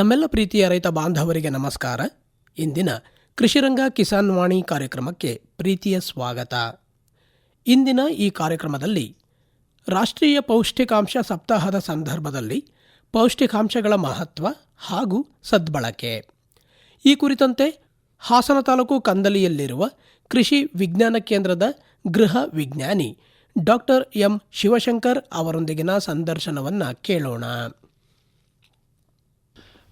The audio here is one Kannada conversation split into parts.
ನಮ್ಮೆಲ್ಲ ಪ್ರೀತಿಯ ರೈತ ಬಾಂಧವರಿಗೆ ನಮಸ್ಕಾರ. ಇಂದಿನ ಕೃಷಿರಂಗ ಕಿಸಾನ್ ವಾಣಿ ಕಾರ್ಯಕ್ರಮಕ್ಕೆ ಪ್ರೀತಿಯ ಸ್ವಾಗತ. ಇಂದಿನ ಈ ಕಾರ್ಯಕ್ರಮದಲ್ಲಿ ರಾಷ್ಟ್ರೀಯ ಪೌಷ್ಟಿಕಾಂಶ ಸಪ್ತಾಹದ ಸಂದರ್ಭದಲ್ಲಿ ಪೌಷ್ಟಿಕಾಂಶಗಳ ಮಹತ್ವ ಹಾಗೂ ಸದ್ಬಳಕೆ. ಈ ಕುರಿತಂತೆ ಹಾಸನ ತಾಲೂಕು ಕಂದಲಿಯಲ್ಲಿರುವ ಕೃಷಿ ವಿಜ್ಞಾನ ಕೇಂದ್ರದ ಗೃಹ ವಿಜ್ಞಾನಿ ಡಾಕ್ಟರ್ ಎಂ ಶಿವಶಂಕರ್ ಅವರೊಂದಿಗಿನ ಸಂದರ್ಶನವನ್ನು ಕೇಳೋಣ.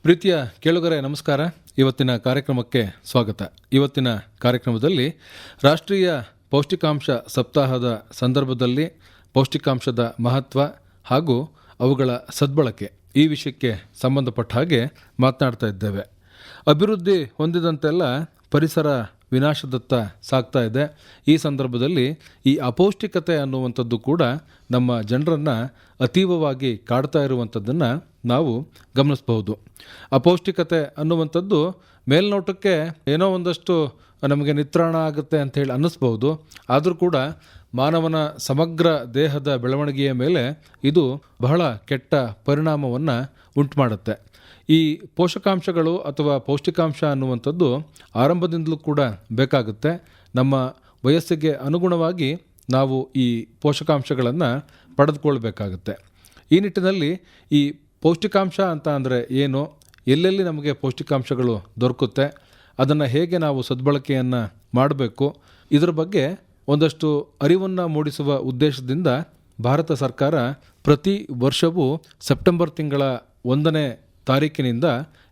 ಪ್ರೀತಿಯ ಕೇಳುಗರೆ, ನಮಸ್ಕಾರ. ಇವತ್ತಿನ ಕಾರ್ಯಕ್ರಮಕ್ಕೆ ಸ್ವಾಗತ. ಇವತ್ತಿನ ಕಾರ್ಯಕ್ರಮದಲ್ಲಿ ರಾಷ್ಟ್ರೀಯ ಪೌಷ್ಟಿಕಾಂಶ ಸಪ್ತಾಹದ ಸಂದರ್ಭದಲ್ಲಿ ಪೌಷ್ಟಿಕಾಂಶದ ಮಹತ್ವ ಹಾಗೂ ಅವುಗಳ ಸದ್ಬಳಕೆ ಈ ವಿಷಯಕ್ಕೆ ಸಂಬಂಧಪಟ್ಟ ಹಾಗೆ ಮಾತನಾಡ್ತಾ ಇದ್ದೇವೆ. ಅಭಿವೃದ್ಧಿ ಹೊಂದಿದಂತೆಲ್ಲ ಪರಿಸರ ವಿನಾಶದತ್ತ ಸಾಗ್ತಾ ಇದೆ. ಈ ಸಂದರ್ಭದಲ್ಲಿ ಈ ಅಪೌಷ್ಟಿಕತೆ ಅನ್ನುವಂಥದ್ದು ಕೂಡ ನಮ್ಮ ಜನರನ್ನು ಅತೀವವಾಗಿ ಕಾಡ್ತಾ ಇರುವಂಥದ್ದನ್ನು ನಾವು ಗಮನಿಸಬಹುದು. ಅಪೌಷ್ಟಿಕತೆ ಅನ್ನುವಂಥದ್ದು ಮೇಲ್ನೋಟಕ್ಕೆ ಏನೋ ಒಂದಷ್ಟು ನಮಗೆ ನಿತ್ರಾಣ ಆಗುತ್ತೆ ಅಂತ ಹೇಳಿ ಅನ್ನಿಸ್ಬಹುದು. ಆದರೂ ಕೂಡ ಮಾನವನ ಸಮಗ್ರ ದೇಹದ ಬೆಳವಣಿಗೆಯ ಮೇಲೆ ಇದು ಬಹಳ ಕೆಟ್ಟ ಪರಿಣಾಮವನ್ನು ಉಂಟು ಮಾಡುತ್ತೆ ಈ ಪೋಷಕಾಂಶಗಳು ಅಥವಾ ಪೌಷ್ಟಿಕಾಂಶ ಅನ್ನುವಂಥದ್ದು ಆರಂಭದಿಂದಲೂ ಕೂಡ ಬೇಕಾಗುತ್ತೆ. ನಮ್ಮ ವಯಸ್ಸಿಗೆ ಅನುಗುಣವಾಗಿ ನಾವು ಈ ಪೋಷಕಾಂಶಗಳನ್ನು ಪಡೆದುಕೊಳ್ಬೇಕಾಗುತ್ತೆ. ಈ ನಿಟ್ಟಿನಲ್ಲಿ ಈ ಪೌಷ್ಟಿಕಾಂಶ ಅಂತ ಅಂದರೆ ಏನು? ಎಲ್ಲೆಲ್ಲಿ ನಮಗೆ ಪೌಷ್ಟಿಕಾಂಶಗಳು ದೊರಕುತ್ತೆ? ಅದನ್ನು ಹೇಗೆ ನಾವು ಸದ್ಬಳಕೆಯನ್ನು ಮಾಡಬೇಕು? ಇದರ ಬಗ್ಗೆ ಒಂದಷ್ಟು ಅರಿವನ್ನು ಮೂಡಿಸುವ ಉದ್ದೇಶದಿಂದ ಭಾರತ ಸರ್ಕಾರ ಪ್ರತಿ ವರ್ಷವೂ ಸೆಪ್ಟೆಂಬರ್ ತಿಂಗಳ ಒಂದನೇ ತಾರೀಕಿನಿಂದ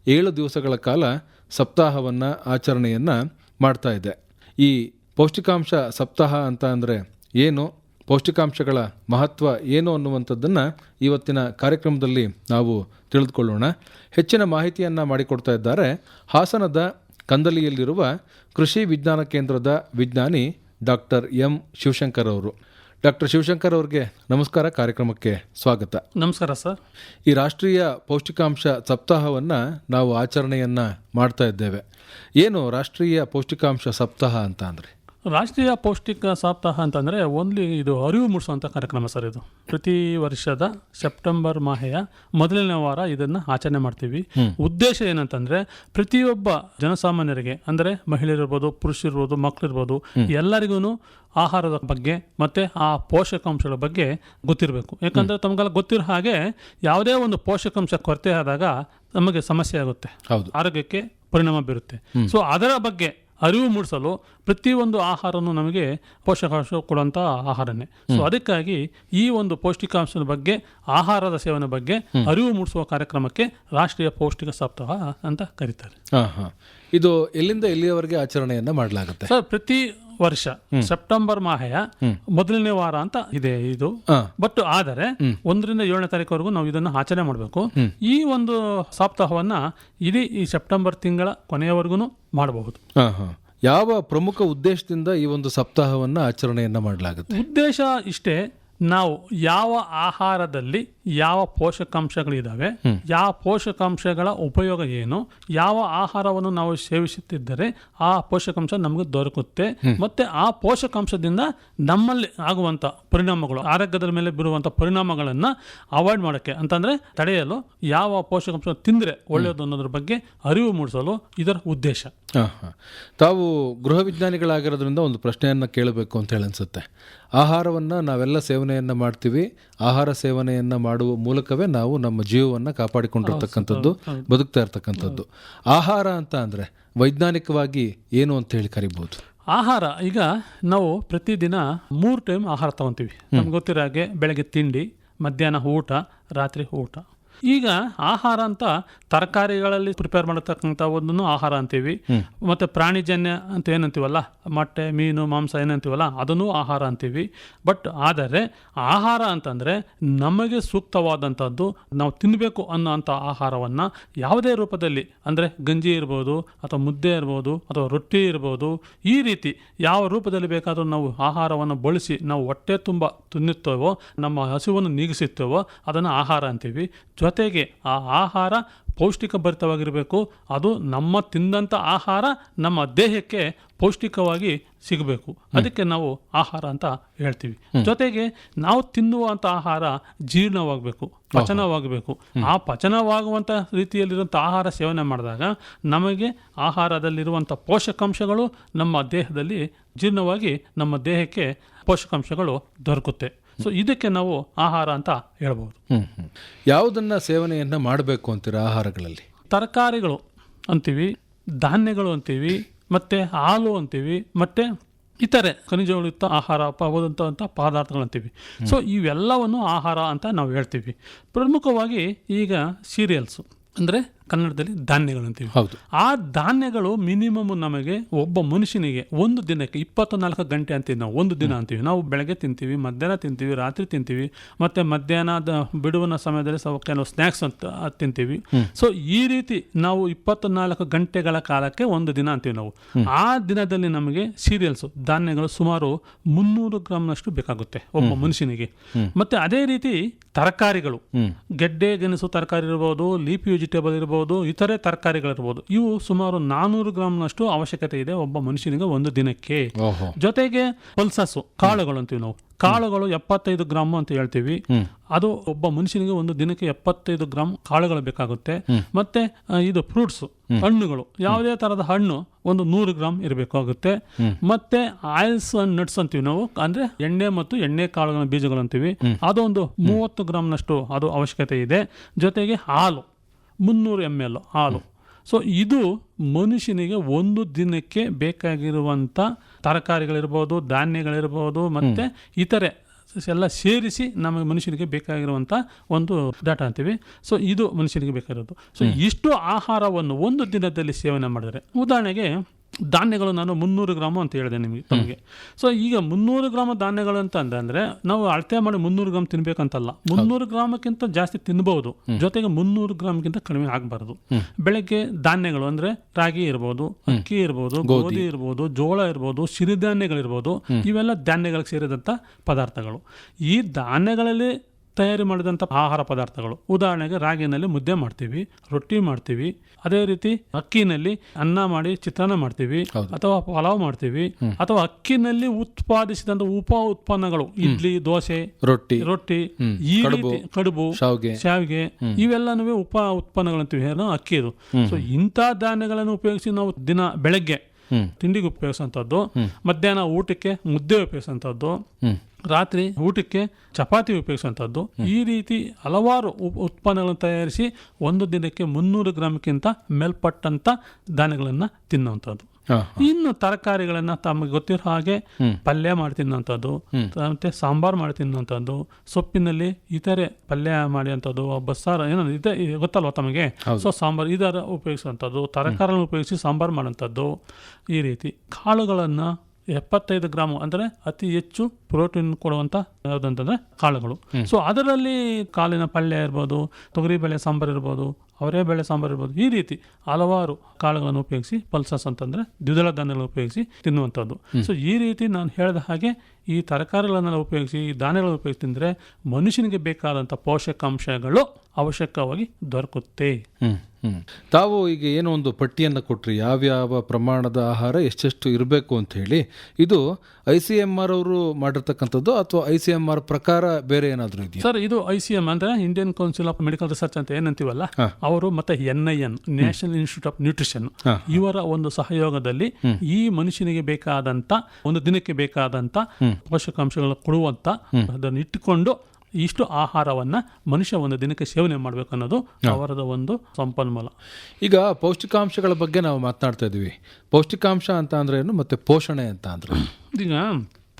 ಏಳು ದಿವಸಗಳ ಕಾಲ ಸಪ್ತಾಹವನ್ನು ಆಚರಣೆಯನ್ನು ಮಾಡ್ತಾ ಇದೆ. ಈ ಪೌಷ್ಟಿಕಾಂಶ ಸಪ್ತಾಹ ಅಂತ ಅಂದರೆ ಏನು? ಪೌಷ್ಟಿಕಾಂಶಗಳ ಮಹತ್ವ ಏನು ಅನ್ನುವಂಥದ್ದನ್ನು ಇವತ್ತಿನ ಕಾರ್ಯಕ್ರಮದಲ್ಲಿ ನಾವು ತಿಳಿದುಕೊಳ್ಳೋಣ. ಹೆಚ್ಚಿನ ಮಾಹಿತಿಯನ್ನು ಮಾಡಿಕೊಡ್ತಾ ಇದ್ದಾರೆ. ಹಾಸನದ ಕಂದಲಿಯಲ್ಲಿರುವ ಕೃಷಿ ವಿಜ್ಞಾನ ಕೇಂದ್ರದ ವಿಜ್ಞಾನಿ ಡಾಕ್ಟರ್ ಎಂ ಶಿವಶಂಕರ್ ಅವರು. ಡಾಕ್ಟರ್ ಶಿವಶಂಕರ್ ಅವರಿಗೆ ನಮಸ್ಕಾರ ಕಾರ್ಯಕ್ರಮಕ್ಕೆ ಸ್ವಾಗತ. ನಮಸ್ಕಾರ ಸರ್. ಈ ರಾಷ್ಟ್ರೀಯ ಪೌಷ್ಟಿಕಾಂಶ ಸಪ್ತಾಹವನ್ನು ನಾವು ಆಚರಣೆಯನ್ನು ಮಾಡ್ತಾ ಇದ್ದೇವೆ. ಏನು ರಾಷ್ಟ್ರೀಯ ಪೌಷ್ಟಿಕಾಂಶ ಸಪ್ತಾಹ ಅಂತ ಅಂದರೆ? ರಾಷ್ಟ್ರೀಯ ಪೌಷ್ಟಿಕ ಸಪ್ತಾಹ ಅಂತಂದರೆ ಓನ್ಲಿ ಇದು ಅರಿವು ಮೂಡಿಸುವಂಥ ಕಾರ್ಯಕ್ರಮ ಸರ್ ಇದು. ಪ್ರತಿ ವರ್ಷದ ಸೆಪ್ಟೆಂಬರ್ ಮಾಹೆಯ ಮೊದಲನೇ ವಾರ ಇದನ್ನು ಆಚರಣೆ ಮಾಡ್ತೀವಿ. ಉದ್ದೇಶ ಏನಂತಂದರೆ ಪ್ರತಿಯೊಬ್ಬ ಜನಸಾಮಾನ್ಯರಿಗೆ ಅಂದರೆ ಮಹಿಳೆಯರಿರ್ಬೋದು ಪುರುಷರಿರ್ಬೋದು ಮಕ್ಕಳಿರ್ಬೋದು ಎಲ್ಲರಿಗೂ ಆಹಾರದ ಬಗ್ಗೆ ಮತ್ತು ಆ ಪೋಷಕಾಂಶಗಳ ಬಗ್ಗೆ ಗೊತ್ತಿರಬೇಕು. ಯಾಕಂದರೆ ತಮಗೆಲ್ಲ ಗೊತ್ತಿರೋ ಹಾಗೆ ಯಾವುದೇ ಒಂದು ಪೋಷಕಾಂಶ ಕೊರತೆ ಆದಾಗ ನಮಗೆ ಸಮಸ್ಯೆ ಆಗುತ್ತೆ. ಆರೋಗ್ಯಕ್ಕೆ ಪರಿಣಾಮ ಬೀರುತ್ತೆ. ಸೊ ಅದರ ಬಗ್ಗೆ ಅರಿವು ಮೂಡಿಸಲು ಪ್ರತಿಯೊಂದು ಆಹಾರನೂ ನಮಗೆ ಪೋಷಕಾಂಶ ಕೊಡುವಂಥ ಆಹಾರನೇ. ಸೊ ಅದಕ್ಕಾಗಿ ಈ ಒಂದು ಪೌಷ್ಟಿಕಾಂಶದ ಬಗ್ಗೆ ಆಹಾರದ ಸೇವನೆ ಬಗ್ಗೆ ಅರಿವು ಮೂಡಿಸುವ ಕಾರ್ಯಕ್ರಮಕ್ಕೆ ರಾಷ್ಟ್ರೀಯ ಪೌಷ್ಟಿಕ ಸಪ್ತಾಹ ಅಂತ ಕರೀತಾರೆ. ಹಾಂ ಹಾಂ ಇದು ಎಲ್ಲಿಂದ ಎಲ್ಲಿಯವರೆಗೆ ಆಚರಣೆಯನ್ನು ಮಾಡಲಾಗುತ್ತೆ? ಸರ್ ಪ್ರತಿ ವರ್ಷ. ಸೆಪ್ಟೆಂಬರ್ ಮಾಹೆಯ ಮೊದಲನೇ ವಾರ ಅಂತ ಇದೆ ಇದು. ಬಟ್ ಆದರೆ ಒಂದರಿಂದ ಏಳನೇ ತಾರೀಕುವರೆಗೂ ನಾವು ಇದನ್ನು ಆಚರಣೆ ಮಾಡಬೇಕು. ಈ ಒಂದು ಸಪ್ತಾಹವನ್ನ ಇಡೀ ಈ ಸೆಪ್ಟೆಂಬರ್ ತಿಂಗಳ ಕೊನೆಯವರೆಗೂ ಮಾಡಬಹುದು. ಯಾವ ಪ್ರಮುಖ ಉದ್ದೇಶದಿಂದ ಈ ಒಂದು ಸಪ್ತಾಹವನ್ನು ಆಚರಣೆಯನ್ನು ಮಾಡಲಾಗುತ್ತೆ? ಉದ್ದೇಶ ಇಷ್ಟೇ ನಾವು ಯಾವ ಆಹಾರದಲ್ಲಿ ಯಾವ ಪೋಷಕಾಂಶಗಳಿದ್ದಾವೆ ಯಾವ ಪೋಷಕಾಂಶಗಳ ಉಪಯೋಗ ಏನು ಯಾವ ಆಹಾರವನ್ನು ನಾವು ಸೇವಿಸುತ್ತಿದ್ದರೆ ಆ ಪೋಷಕಾಂಶ ನಮಗೆ ದೊರಕುತ್ತೆ ಮತ್ತೆ ಆ ಪೋಷಕಾಂಶದಿಂದ ನಮ್ಮಲ್ಲಿ ಆಗುವಂಥ ಪರಿಣಾಮಗಳು ಆರೋಗ್ಯದ ಮೇಲೆ ಬೀರುವಂಥ ಪರಿಣಾಮಗಳನ್ನು ಅವಾಯ್ಡ್ ಮಾಡೋಕ್ಕೆ ಅಂತಂದರೆ ತಡೆಯಲು ಯಾವ ಪೋಷಕಾಂಶ ತಿಂದರೆ ಒಳ್ಳೆಯದು ಅನ್ನೋದ್ರ ಬಗ್ಗೆ ಅರಿವು ಮೂಡಿಸಲು ಇದರ ಉದ್ದೇಶ. ತಾವು ಗೃಹ ವಿಜ್ಞಾನಿಗಳಾಗಿರೋದ್ರಿಂದ ಒಂದು ಪ್ರಶ್ನೆಯನ್ನು ಕೇಳಬೇಕು ಅಂತ ಹೇಳಿ ಅನ್ಸುತ್ತೆ ಆಹಾರವನ್ನು ನಾವೆಲ್ಲ ಸೇವನೆಯನ್ನು ಮಾಡ್ತೀವಿ ಆಹಾರ ಸೇವನೆಯನ್ನು ಮಾಡುವ ಮೂಲಕವೇ ನಾವು ನಮ್ಮ ಜೀವವನ್ನು ಕಾಪಾಡಿಕೊಂಡಿರ್ತಕ್ಕಂಥದ್ದು ಬದುಕ್ತಾ ಇರ್ತಕ್ಕಂಥದ್ದು. ಆಹಾರ ಅಂತ ಅಂದರೆ ವೈಜ್ಞಾನಿಕವಾಗಿ ಏನು ಅಂತ ಹೇಳಿ ಕರಿಬೋದು? ಆಹಾರ ಈಗ ನಾವು ಪ್ರತಿದಿನ ಮೂರು ಟೈಮ್ ಆಹಾರ ತಗೊಂತೀವಿ. ನಮ್ಗೆ ಗೊತ್ತಿರೋ ಹಾಗೆ ಬೆಳಗ್ಗೆ ತಿಂಡಿ ಮಧ್ಯಾಹ್ನ ಊಟ ರಾತ್ರಿ ಊಟ. ಈಗ ಆಹಾರ ಅಂತ ತರಕಾರಿಗಳಲ್ಲಿ ಪ್ರಿಪೇರ್ ಮಾಡತಕ್ಕಂಥ ಒಂದನ್ನು ಆಹಾರ ಅಂತೀವಿ. ಮತ್ತೆ ಪ್ರಾಣಿಜನ್ಯ ಅಂತ ಏನಂತೀವಲ್ಲ? ಮೊಟ್ಟೆ ಮೀನು ಮಾಂಸ ಏನಂತೀವಲ್ಲ? ಅದನ್ನು ಆಹಾರ ಅಂತೀವಿ. ಬಟ್ ಆದರೆ ಆಹಾರ ಅಂತಂದರೆ ನಮಗೆ ಸೂಕ್ತವಾದಂಥದ್ದು ನಾವು ತಿನ್ನಬೇಕು ಅನ್ನೋಂಥ ಆಹಾರವನ್ನು ಯಾವುದೇ ರೂಪದಲ್ಲಿ ಅಂದರೆ ಗಂಜಿ ಇರ್ಬೋದು ಅಥವಾ ಮುದ್ದೆ ಇರ್ಬೋದು ಅಥವಾ ರೊಟ್ಟಿ ಇರ್ಬೋದು ಈ ರೀತಿ ಯಾವ ರೂಪದಲ್ಲಿ ಬೇಕಾದರೂ ನಾವು ಆಹಾರವನ್ನು ಬಳಸಿ ನಾವು ಹೊಟ್ಟೆ ತುಂಬ ತಿನ್ನುತ್ತೇವೋ ನಮ್ಮ ಹಸಿವನ್ನು ನೀಗಿಸುತ್ತೇವೋ ಅದನ್ನು ಆಹಾರ ಅಂತೀವಿ. ಜೊತೆಗೆ ಆ ಆಹಾರ ಪೌಷ್ಟಿಕ ಭರಿತವಾಗಿರಬೇಕು ಅದು ನಮ್ಮ ತಿಂದಂಥ ಆಹಾರ ನಮ್ಮ ದೇಹಕ್ಕೆ ಪೌಷ್ಟಿಕವಾಗಿ ಸಿಗಬೇಕು. ಅದಕ್ಕೆ ನಾವು ಆಹಾರ ಅಂತ ಹೇಳ್ತೀವಿ. ಜೊತೆಗೆ ನಾವು ತಿನ್ನುವಂಥ ಆಹಾರ ಜೀರ್ಣವಾಗಬೇಕು ಪಚನವಾಗಬೇಕು. ಆ ಪಚನವಾಗುವಂಥ ರೀತಿಯಲ್ಲಿರುವಂಥ ಆಹಾರ ಸೇವನೆ ಮಾಡಿದಾಗ ನಮಗೆ ಆಹಾರದಲ್ಲಿರುವಂಥ ಪೋಷಕಾಂಶಗಳು ನಮ್ಮ ದೇಹದಲ್ಲಿ ಜೀರ್ಣವಾಗಿ ನಮ್ಮ ದೇಹಕ್ಕೆ ಪೋಷಕಾಂಶಗಳು ದೊರಕುತ್ತೆ. ಸೊ ಇದಕ್ಕೆ ನಾವು ಆಹಾರ ಅಂತ ಹೇಳ್ಬೋದು. ಯಾವುದನ್ನು ಸೇವನೆಯನ್ನು ಮಾಡಬೇಕು ಅಂತೀರಾ ಆಹಾರಗಳಲ್ಲಿ? ತರಕಾರಿಗಳು ಅಂತೀವಿ ಧಾನ್ಯಗಳು ಅಂತೀವಿ ಮತ್ತೆ ಹಾಲು ಅಂತೀವಿ ಮತ್ತೆ ಇತರೆ ಖನಿಜಯುಕ್ತ ಆಹಾರ ಪಾವದಂಥ ಪದಾರ್ಥಗಳು ಅಂತೀವಿ. ಸೊ ಇವೆಲ್ಲವನ್ನು ಆಹಾರ ಅಂತ ನಾವು ಹೇಳ್ತೀವಿ. ಪ್ರಮುಖವಾಗಿ ಈಗ ಸೀರಿಯಲ್ಸು. ಅಂದರೆ ಕನ್ನಡದಲ್ಲಿ ಧಾನ್ಯಗಳು ಅಂತೀವಿ. ಹೌದು. ಆ ಧಾನ್ಯಗಳು ಮಿನಿಮಮ್ ನಮಗೆ ಒಬ್ಬ ಮನುಷ್ಯನಿಗೆ ಒಂದು ದಿನಕ್ಕೆ ಇಪ್ಪತ್ನಾಲ್ಕು ಗಂಟೆ ಅಂತೀವಿ ನಾವು ಒಂದು ದಿನ ಅಂತೀವಿ. ನಾವು ಬೆಳಗ್ಗೆ ತಿಂತೀವಿ ಮಧ್ಯಾಹ್ನ ತಿಂತೀವಿ ರಾತ್ರಿ ತಿಂತೀವಿ ಮತ್ತೆ ಮಧ್ಯಾಹ್ನದ ಬಿಡುವಿನ ಸಮಯದಲ್ಲಿ ಸ್ವಲ್ಪ ಕೆಲವು ಸ್ನ್ಯಾಕ್ಸ್ ಅಂತ ತಿಂತೀವಿ. ಸೊ ಈ ರೀತಿ ನಾವು ಇಪ್ಪತ್ನಾಲ್ಕು ಗಂಟೆಗಳ ಕಾಲಕ್ಕೆ ಒಂದು ದಿನ ಅಂತೀವಿ ನಾವು. ಆ ದಿನದಲ್ಲಿ ನಮಗೆ ಸೀರಿಯಲ್ಸು ಧಾನ್ಯಗಳು ಸುಮಾರು ಮುನ್ನೂರು ಗ್ರಾಮ್ನಷ್ಟು ಬೇಕಾಗುತ್ತೆ ಒಬ್ಬ ಮನುಷ್ಯನಿಗೆ. ಮತ್ತೆ ಅದೇ ರೀತಿ ತರಕಾರಿಗಳು. ಗೆಡ್ಡೆ ಗೆಣಸು ತರಕಾರಿ ಇರ್ಬೋದು ಲೀಫಿ ವೆಜಿಟೇಬಲ್ ಇರ್ಬೋದು ಇತರೆ ತರಕಾರಿಗಳಿರ್ಬೋದು ಇವು ಸುಮಾರು ನಾನೂರು ಗ್ರಾಮ್ನಷ್ಟು ಅವಶ್ಯಕತೆ ಇದೆ ಒಬ್ಬ ಮನುಷ್ಯನಿಗೆ ಒಂದು ದಿನಕ್ಕೆ. ಜೊತೆಗೆ ಪಲ್ಸಸ್ಸು ಕಾಳುಗಳು ಅಂತೀವಿ ನಾವು. ಕಾಳುಗಳು ಎಪ್ಪತ್ತೈದು ಗ್ರಾಮ್ ಅಂತ ಹೇಳ್ತೀವಿ. ಅದು ಒಬ್ಬ ಮನುಷ್ಯನಿಗೆ ಒಂದು ದಿನಕ್ಕೆ ಎಪ್ಪತ್ತೈದು ಗ್ರಾಮ್ ಕಾಳುಗಳು ಬೇಕಾಗುತ್ತೆ. ಮತ್ತೆ ಇದು ಫ್ರೂಟ್ಸ್ ಹಣ್ಣುಗಳು ಯಾವುದೇ ತರದ ಹಣ್ಣು ಒಂದು ನೂರು ಗ್ರಾಮ್ ಇರಬೇಕಾಗುತ್ತೆ. ಮತ್ತೆ ಆಯಿಲ್ಸ್ ಅಂಡ್ ನಟ್ಸ್ ಅಂತೀವಿ ನಾವು. ಅಂದ್ರೆ ಎಣ್ಣೆ ಮತ್ತು ಎಣ್ಣೆ ಕಾಳುಗಳ ಬೀಜಗಳು ಅಂತೀವಿ. ಅದೊಂದು ಮೂವತ್ತು ಗ್ರಾಮ್ನಷ್ಟು ಅದು ಅವಶ್ಯಕತೆ ಇದೆ. ಜೊತೆಗೆ ಹಾಲು. ಮುನ್ನೂರು ಎಂ ಎಲ್ ಹಾಲು. ಸೊ ಇದು ಮನುಷ್ಯನಿಗೆ ಒಂದು ದಿನಕ್ಕೆ ಬೇಕಾಗಿರುವಂಥ ತರಕಾರಿಗಳಿರ್ಬೋದು ಧಾನ್ಯಗಳಿರ್ಬೋದು ಮತ್ತು ಇತರೆ ಎಲ್ಲ ಸೇರಿಸಿ ನಮಗೆ ಮನುಷ್ಯನಿಗೆ ಬೇಕಾಗಿರುವಂಥ ಒಂದು ಡಾಟಾ ಅಂತೀವಿ. ಸೊ ಇದು ಮನುಷ್ಯನಿಗೆ ಬೇಕಾಗಿರೋದು. ಸೊ ಇಷ್ಟು ಆಹಾರವನ್ನು ಒಂದು ದಿನದಲ್ಲಿ ಸೇವನೆ ಮಾಡಿದರೆ ಉದಾಹರಣೆಗೆ ಧಾನ್ಯಗಳು ನಾನು ಮುನ್ನೂರು ಗ್ರಾಮು ಅಂತ ಹೇಳಿದೆ ನಿಮಗೆ ತಮಗೆ. ಸೊ ಈಗ ಮುನ್ನೂರು ಗ್ರಾಮ ಧಾನ್ಯಗಳು ಅಂತ ಅಂದ್ರೆ ನಾವು ಅಳತೆ ಮಾಡಿ ಮುನ್ನೂರು ಗ್ರಾಮ್ ತಿನ್ಬೇಕಂತಲ್ಲ. ಮುನ್ನೂರು ಗ್ರಾಮಕ್ಕಿಂತ ಜಾಸ್ತಿ ತಿನ್ಬಹುದು ಜೊತೆಗೆ ಮುನ್ನೂರು ಗ್ರಾಮ್ಗಿಂತ ಕಡಿಮೆ ಆಗಬಾರ್ದು. ಬೆಳಗ್ಗೆ ಧಾನ್ಯಗಳು ಅಂದ್ರೆ ರಾಗಿ ಇರ್ಬೋದು ಅಕ್ಕಿ ಇರ್ಬೋದು ಗೋಧಿ. ಇರ್ಬೋದು ಜೋಳ ಇರ್ಬೋದು ಸಿರಿಧಾನ್ಯಗಳಿರ್ಬೋದು. ಇವೆಲ್ಲ ಧಾನ್ಯಗಳಿಗೆ ಸೇರಿದಂಥ ಪದಾರ್ಥಗಳು. ಈ ಧಾನ್ಯಗಳಲ್ಲಿ ತಯಾರಿ ಮಾಡಿದಂಥ ಆಹಾರ ಪದಾರ್ಥಗಳು. ಉದಾಹರಣೆಗೆ ರಾಗಿನಲ್ಲಿ ಮುದ್ದೆ ಮಾಡ್ತೀವಿ ರೊಟ್ಟಿ ಮಾಡ್ತೀವಿ ಅದೇ ರೀತಿ ಅಕ್ಕಿನಲ್ಲಿ ಅನ್ನ ಮಾಡಿ ಚಿತ್ರಾನ್ನ ಮಾಡ್ತೀವಿ ಅಥವಾ ಪಲಾವ್ ಮಾಡ್ತೀವಿ ಅಥವಾ ಅಕ್ಕಿನಲ್ಲಿ ಉತ್ಪಾದಿಸಿದಂತ ಉಪ ಉತ್ಪನ್ನಗಳು ಇಡ್ಲಿ ದೋಸೆ ರೊಟ್ಟಿ ರೊಟ್ಟಿ ಈ ರೀತಿ ಕಡುಬು ಶಾವ್ಗೆ ಇವೆಲ್ಲನೂ ಉಪ ಉತ್ಪನ್ನಗಳಂತೀವಿ ಏನೋ ಅಕ್ಕಿದು ಸೊ ಇಂಥ ಧಾನ್ಯಗಳನ್ನು ಉಪಯೋಗಿಸಿ ನಾವು ದಿನ ಬೆಳಗ್ಗೆ ತಿಂಡಿಗೆ ಉಪಯೋಗಿಸುವಂಥದ್ದು ಮಧ್ಯಾಹ್ನ ಊಟಕ್ಕೆ ಮುದ್ದೆ ಉಪಯೋಗಿಸುವಂಥದ್ದು ರಾತ್ರಿ ಊಟಕ್ಕೆ ಚಪಾತಿ ಉಪಯೋಗಿಸುವಂಥದ್ದು. ಈ ರೀತಿ ಹಲವಾರು ಉತ್ಪನ್ನಗಳನ್ನು ತಯಾರಿಸಿ ಒಂದು ದಿನಕ್ಕೆ ಮುನ್ನೂರು ಗ್ರಾಮ್ಗಿಂತ ಮೇಲ್ಪಟ್ಟಂಥ ಧಾನ್ಯಗಳನ್ನು ತಿನ್ನುವಂಥದ್ದು. ಇನ್ನು ತರಕಾರಿಗಳನ್ನ ತಮಗೆ ಗೊತ್ತಿರೋ ಹಾಗೆ ಪಲ್ಯ ಮಾಡಿ ತಿನ್ನುವಂಥದ್ದು ಮತ್ತೆ ಸಾಂಬಾರ್ ಮಾಡಿ ತಿನ್ನುವಂಥದ್ದು ಸೊಪ್ಪಿನಲ್ಲಿ ಇತರೆ ಪಲ್ಯ ಮಾಡುವಂಥದ್ದು ಬಸ್ಸಾರು ಏನೋ ಇದೆ ಗೊತ್ತಲ್ವ ತಮಗೆ? ಸೊ ಸಾಂಬಾರ್ ಇದರ ಉಪಯೋಗಿಸುವಂಥದ್ದು ತರಕಾರಿಗಳನ್ನು ಉಪಯೋಗಿಸಿ ಸಾಂಬಾರ್ ಮಾಡುವಂಥದ್ದು ಈ ರೀತಿ ಕಾಳುಗಳನ್ನು ಎಪ್ಪತ್ತೈದು ಗ್ರಾಮ್ ಅಂದರೆ ಅತಿ ಹೆಚ್ಚು ಪ್ರೋಟೀನ್ ಕೊಡುವಂಥ ಯಾವುದಂತಂದ್ರೆ ಕಾಳುಗಳು. ಸೊ ಅದರಲ್ಲಿ ಕಾಲಿನ ಪಲ್ಯ ಇರ್ಬೋದು ತೊಗರಿಬೇಳೆ ಸಾಂಬಾರ್ ಇರ್ಬೋದು ಅವರೇ ಬೇಳೆ ಸಾಂಬಾರು ಇರ್ಬೋದು. ಈ ರೀತಿ ಹಲವಾರು ಕಾಳುಗಳನ್ನು ಉಪಯೋಗಿಸಿ ಪಲ್ಸಸ್ ಅಂತಂದ್ರೆ ದ್ವಿದಳ ಧಾನ್ಯಗಳನ್ನು ಉಪಯೋಗಿಸಿ ತಿನ್ನುವಂಥದ್ದು. ಸೊ ಈ ರೀತಿ ನಾನು ಹೇಳಿದ ಹಾಗೆ ಈ ತರಕಾರಿಗಳನ್ನೆಲ್ಲ ಉಪಯೋಗಿಸಿ ಈ ಧಾನ್ಯಗಳನ್ನು ಉಪಯೋಗಿಸಿ ತಿಂದರೆ ಮನುಷ್ಯನಿಗೆ ಬೇಕಾದಂಥ ಪೋಷಕಾಂಶಗಳು ಅವಶ್ಯಕವಾಗಿ ದೊರಕುತ್ತೆ. ತಾವು ಈಗ ಏನೋ ಒಂದು ಪಟ್ಟಿಯನ್ನು ಕೊಟ್ರಿ ಯಾವ್ಯಾವ ಪ್ರಮಾಣದ ಆಹಾರ ಎಷ್ಟೆಷ್ಟು ಇರಬೇಕು ಅಂತ ಹೇಳಿ ಇದು ಐ ಸಿ ಎಂ ಆರ್ ಅವರು ಮಾಡಿರ್ತಕ್ಕಂಥದ್ದು ಅಥವಾ ಐ ಸಿ ಎಂ ಆರ್ ಪ್ರಕಾರ ಬೇರೆ ಏನಾದರೂ ಇದೆಯಾ? ಸರ್ ಇದು ಐ ಸಿ ಎಂ ಅಂದರೆ Indian Council of Medical Research ಅಂತ ಏನಂತೀವಲ್ಲ? ಅವರು ಮತ್ತೆ N I N National Institute of Nutrition ಇವರ ಒಂದು ಸಹಯೋಗದಲ್ಲಿ ಈ ಮನುಷ್ಯನಿಗೆ ಬೇಕಾದಂತ ಒಂದು ದಿನಕ್ಕೆ ಬೇಕಾದಂತ ಪೋಷಕಾಂಶಗಳನ್ನು ಕೊಡುವಂತ ಅದನ್ನು ಇಟ್ಟುಕೊಂಡು ಇಷ್ಟು ಆಹಾರವನ್ನ ಮನುಷ್ಯ ಒಂದು ದಿನಕ್ಕೆ ಸೇವನೆ ಮಾಡಬೇಕು ಅನ್ನೋದು ಅವರದ ಒಂದು ಸಂಪನ್ಮೂಲ. ಈಗ ಪೌಷ್ಟಿಕಾಂಶಗಳ ಬಗ್ಗೆ ನಾವು ಮಾತನಾಡ್ತಾ ಇದ್ದೀವಿ. ಪೌಷ್ಟಿಕಾಂಶ ಅಂತ ಅಂದ್ರೆ ಏನು? ಮತ್ತೆ ಪೋಷಣೆ ಅಂತ ಅಂದ್ರೆ. ಈಗ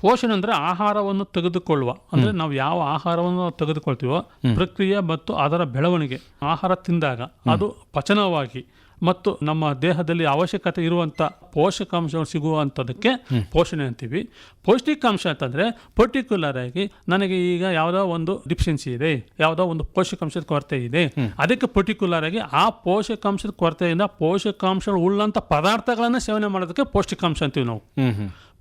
ಪೋಷಣೆ ಅಂದರೆ ಆಹಾರವನ್ನು ತೆಗೆದುಕೊಳ್ಳುವ. ಅಂದರೆ ನಾವು ಯಾವ ಆಹಾರವನ್ನು ತೆಗೆದುಕೊಳ್ತೀವೋ ಪ್ರಕ್ರಿಯೆ ಮತ್ತು ಅದರ ಬೆಳವಣಿಗೆ ಆಹಾರ ತಿಂದಾಗ ಅದು ಪಚನವಾಗಿ ಮತ್ತು ನಮ್ಮ ದೇಹದಲ್ಲಿ ಅವಶ್ಯಕತೆ ಇರುವಂಥ ಪೋಷಕಾಂಶಗಳು ಸಿಗುವಂಥದ್ದಕ್ಕೆ ಪೋಷಣೆ ಅಂತೀವಿ. ಪೌಷ್ಟಿಕಾಂಶ ಅಂತಂದರೆ ಪರ್ಟಿಕ್ಯುಲರ್ ಆಗಿ ನನಗೆ ಈಗ ಯಾವುದೋ ಒಂದು ಡಿಫಿಷಿಯನ್ಸಿ ಇದೆ ಯಾವುದೋ ಒಂದು ಪೋಷಕಾಂಶದ ಕೊರತೆ ಇದೆ. ಅದಕ್ಕೆ ಪರ್ಟಿಕ್ಯುಲರ್ ಆಗಿ ಆ ಪೋಷಕಾಂಶದ ಕೊರತೆಯಿಂದ ಪೋಷಕಾಂಶಗಳು ಉಳ್ಳಂಥ ಪದಾರ್ಥಗಳನ್ನು ಸೇವನೆ ಮಾಡೋದಕ್ಕೆ ಪೌಷ್ಟಿಕಾಂಶ ಅಂತೀವಿ ನಾವು.